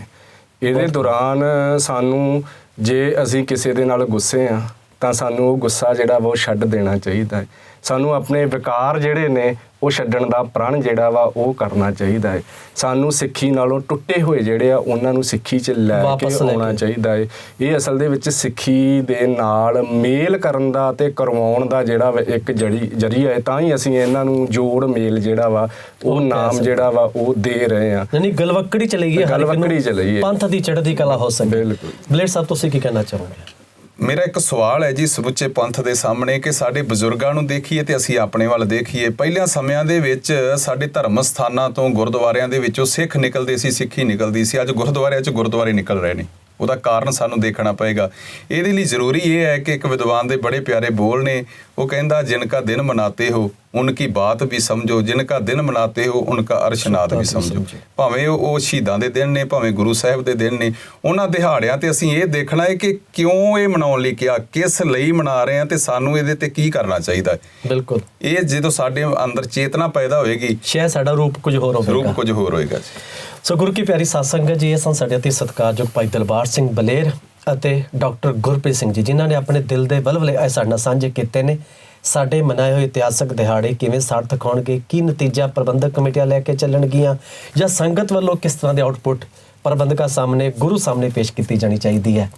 ਇਹਦੇ ਦੌਰਾਨ ਸਾਨੂੰ ਜੇ ਅਸੀਂ ਕਿਸੇ ਦੇ ਨਾਲ ਗੁੱਸੇ ਆ ਤਾਂ ਸਾਨੂੰ ਉਹ ਗੁੱਸਾ ਜਿਹੜਾ ਉਹ ਛੱਡ ਦੇਣਾ ਚਾਹੀਦਾ ਹੈ। ਸਾਨੂੰ ਆਪਣੇ ਵਿਕਾਰ ਜਿਹੜੇ ਨੇ ਉਹ ਛੱਡਣ ਦਾ ਪ੍ਰਣ ਜਿਹੜਾ ਵਾ ਉਹ ਕਰਨਾ ਚਾਹੀਦਾ ਹੈ ਸਾਨੂੰ ਸਿੱਖੀ ਨਾਲੋਂ ਟੁੱਟੇ ਹੋਏ ਜਿਹੜੇ ਆ ਉਹਨਾਂ ਨੂੰ ਸਿੱਖੀ 'ਚ ਲੈ ਕੇ ਆਉਣਾ। ਚਾਹੀਦਾ ਹੈ ਇਹ ਅਸਲ ਦੇ ਵਿੱਚ ਸਿੱਖੀ ਦੇ ਨਾਲ ਮੇਲ ਕਰਨ ਦਾ ਤੇ ਕਰਵਾਉਣ ਦਾ ਜਿਹੜਾ ਇੱਕ ਜੜੀ ਜਰੀਆ ਹੈ ਤਾਂ ਹੀ ਅਸੀਂ ਇਹਨਾਂ ਨੂੰ ਜੋੜ ਮੇਲ ਜਿਹੜਾ ਵਾ ਉਹ ਨਾਮ। ਜਿਹੜਾ ਵਾ ਉਹ ਦੇ ਰਹੇ ਆ ਯਾਨੀ ਗਲਵੱਕੜੀ ਚਲੀ ਗਈ ਗਲਵੱਕੜੀ ਚਲੀ। ਪੰਥ ਦੀ ਚੜ੍ਹਦੀ ਕਲਾ ਹੋ ਸਕੇ ਬਿਲਕੁਲ। ਬਲੇਡ ਸਾਹਿਬ ਤੁਸੀਂ ਕੀ ਕਹਿਣਾ ਚਾਹੋਗੇ ਮੇਰਾ ਇੱਕ ਸਵਾਲ ਹੈ ਜੀ ਸਮੁੱਚੇ ਪੰਥ ਦੇ ਸਾਹਮਣੇ ਕਿ ਸਾਡੇ ਬਜ਼ੁਰਗਾਂ ਨੂੰ ਦੇਖੀਏ ਤੇ ਅਸੀਂ ਆਪਣੇ ਵੱਲ ਦੇਖੀਏ। ਪਹਿਲਿਆਂ ਸਮਿਆਂ ਦੇ ਵਿੱਚ ਸਾਡੇ ਧਰਮ ਸਥਾਨਾਂ ਤੋਂ ਗੁਰਦੁਆਰਿਆਂ ਦੇ ਵਿੱਚੋਂ ਸਿੱਖ ਨਿਕਲਦੇ ਸੀ, ਸਿੱਖੀ ਨਿਕਲਦੀ ਸੀ। ਅੱਜ ਗੁਰਦੁਆਰਿਆਂ 'ਚ ਗੁਰਦੁਆਰੇ ਨਿਕਲ ਰਹੇ ਨੇ। ਉਹਦਾ ਕਾਰਨ ਸਾਨੂੰ ਦੇਖਣਾ ਪਏਗਾ। ਇਹਦੇ ਲਈ ਜ਼ਰੂਰੀ ਇਹ ਹੈ ਕਿ ਇੱਕ ਵਿਦਵਾਨ ਦੇ ਬੜੇ ਪਿਆਰੇ ਬੋਲ ਨੇ ਉਹ ਕਹਿੰਦਾ ਜਿਨ ਕਾ ਦਿਨ ਮਨਾਤੇ ਹੋ ਉਨਕੀ ਬਾਤ ਵੀ ਸਮਝੋ ਜਿਨ ਕਾ ਦਿਨ ਮਨਾਤੇ ਹੋ ਉਨਕਾ ਅਰਸ਼ਨਾਦ ਵੀ ਸਮਝੋ। ਭਾਵੇਂ ਉਹ ਸ਼ਹੀਦਾਂ ਦੇ ਦਿਨ ਨੇ ਭਾਵੇਂ ਗੁਰੂ ਸਾਹਿਬ ਦੇ ਦਿਨ ਨੇ ਉਹਨਾਂ ਦਿਹਾੜਿਆਂ ਤੇ ਅਸੀਂ ਇਹ ਦੇਖਣਾ ਹੈ ਕਿ ਕਿਉਂ ਇਹ ਮਨਾਉਣ ਲਈ ਕਿਹਾ ਕਿਸ ਲਈ ਮਨਾ ਰਹੇ ਹਾਂ ਤੇ ਸਾਨੂੰ ਇਹਦੇ ਤੇ ਕੀ ਕਰਨਾ ਚਾਹੀਦਾ ਹੈ। ਬਿਲਕੁਲ। ਇਹ ਜਦੋਂ ਸਾਡੇ ਅੰਦਰ ਚੇਤਨਾ ਪੈਦਾ ਹੋਏਗੀ ਸ਼ਾਇਦ ਸਾਡਾ ਰੂਪ ਕੁਝ ਹੋਰ ਹੋਵੇਗਾ। ਰੂਪ ਕੁਝ ਹੋਰ ਹੋਏਗਾ ਜੀ। ਸੋ ਗੁਰੂ ਕੀ ਪਿਆਰੀ ਸਾਧ ਸੰਗਤ ਜੀ, ਇਹ ਸਨ ਸਾਡੇ ਅਤੀ ਸਤਿਕਾਰਯੋਗ ਭਾਈ ਦਲਬਾਰ ਸਿੰਘ ਬਲੇਰ ਅਤੇ ਡਾਕਟਰ ਗੁਰਪ੍ਰੀਤ ਸਿੰਘ ਜੀ, ਜਿਨ੍ਹਾਂ ਨੇ ਆਪਣੇ ਦਿਲ ਦੇ ਬਲਵਲੇ ਇਹ ਸਾਡੇ ਨਾਲ ਸਾਂਝੇ ਕੀਤੇ ਨੇ। ਸਾਡੇ ਮਨਾਏ ਹੋਏ ਇਤਿਹਾਸਕ ਦਿਹਾੜੇ ਕਿਵੇਂ ਸਾਰਥਕ ਹੋਣਗੇ, ਕੀ ਨਤੀਜਾ ਪ੍ਰਬੰਧਕ ਕਮੇਟੀਆਂ ਲੈ ਕੇ ਚੱਲਣਗੀਆਂ, ਜਾਂ ਸੰਗਤ ਵੱਲੋਂ ਕਿਸ ਤਰ੍ਹਾਂ ਦੇ ਆਉਟਪੁੱਟ ਪ੍ਰਬੰਧਕਾਂ ਸਾਹਮਣੇ, ਗੁਰੂ ਸਾਹਮਣੇ ਪੇਸ਼ ਕੀਤੀ ਜਾਣੀ ਚਾਹੀਦੀ ਹੈ?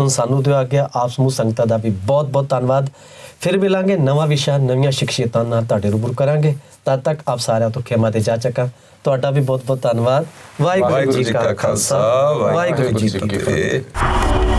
ਹੁਣ ਸਾਨੂੰ ਦਿਓ ਗਿਆ ਆਪ ਸਮੂਹ ਸੰਗਤਾਂ ਦਾ ਵੀ ਬਹੁਤ ਬਹੁਤ ਧੰਨਵਾਦ। ਫਿਰ ਮਿਲਾਂਗੇ ਨਵਾਂ ਵਿਸ਼ਾ, ਨਵੀਆਂ ਸ਼ਖਸੀਅਤਾਂ ਨਾਲ ਤੁਹਾਡੇ ਰੂਬਰੂ ਕਰਾਂਗੇ। ਤਦ ਤੱਕ ਆਪ ਸਾਰਿਆਂ ਤੋਂ ਖਿਮਾ ਤੇ ਜਾ ਚੱਕਾਂ। ਤੁਹਾਡਾ ਵੀ ਬਹੁਤ ਬਹੁਤ ਧੰਨਵਾਦ। ਵਾਹਿਗੁਰੂ ਜੀ ਕਾ ਖਾਲਸਾ ਵਾਹਿਗੁਰੂ ਜੀ ਕੀ ਫਤਿਹ।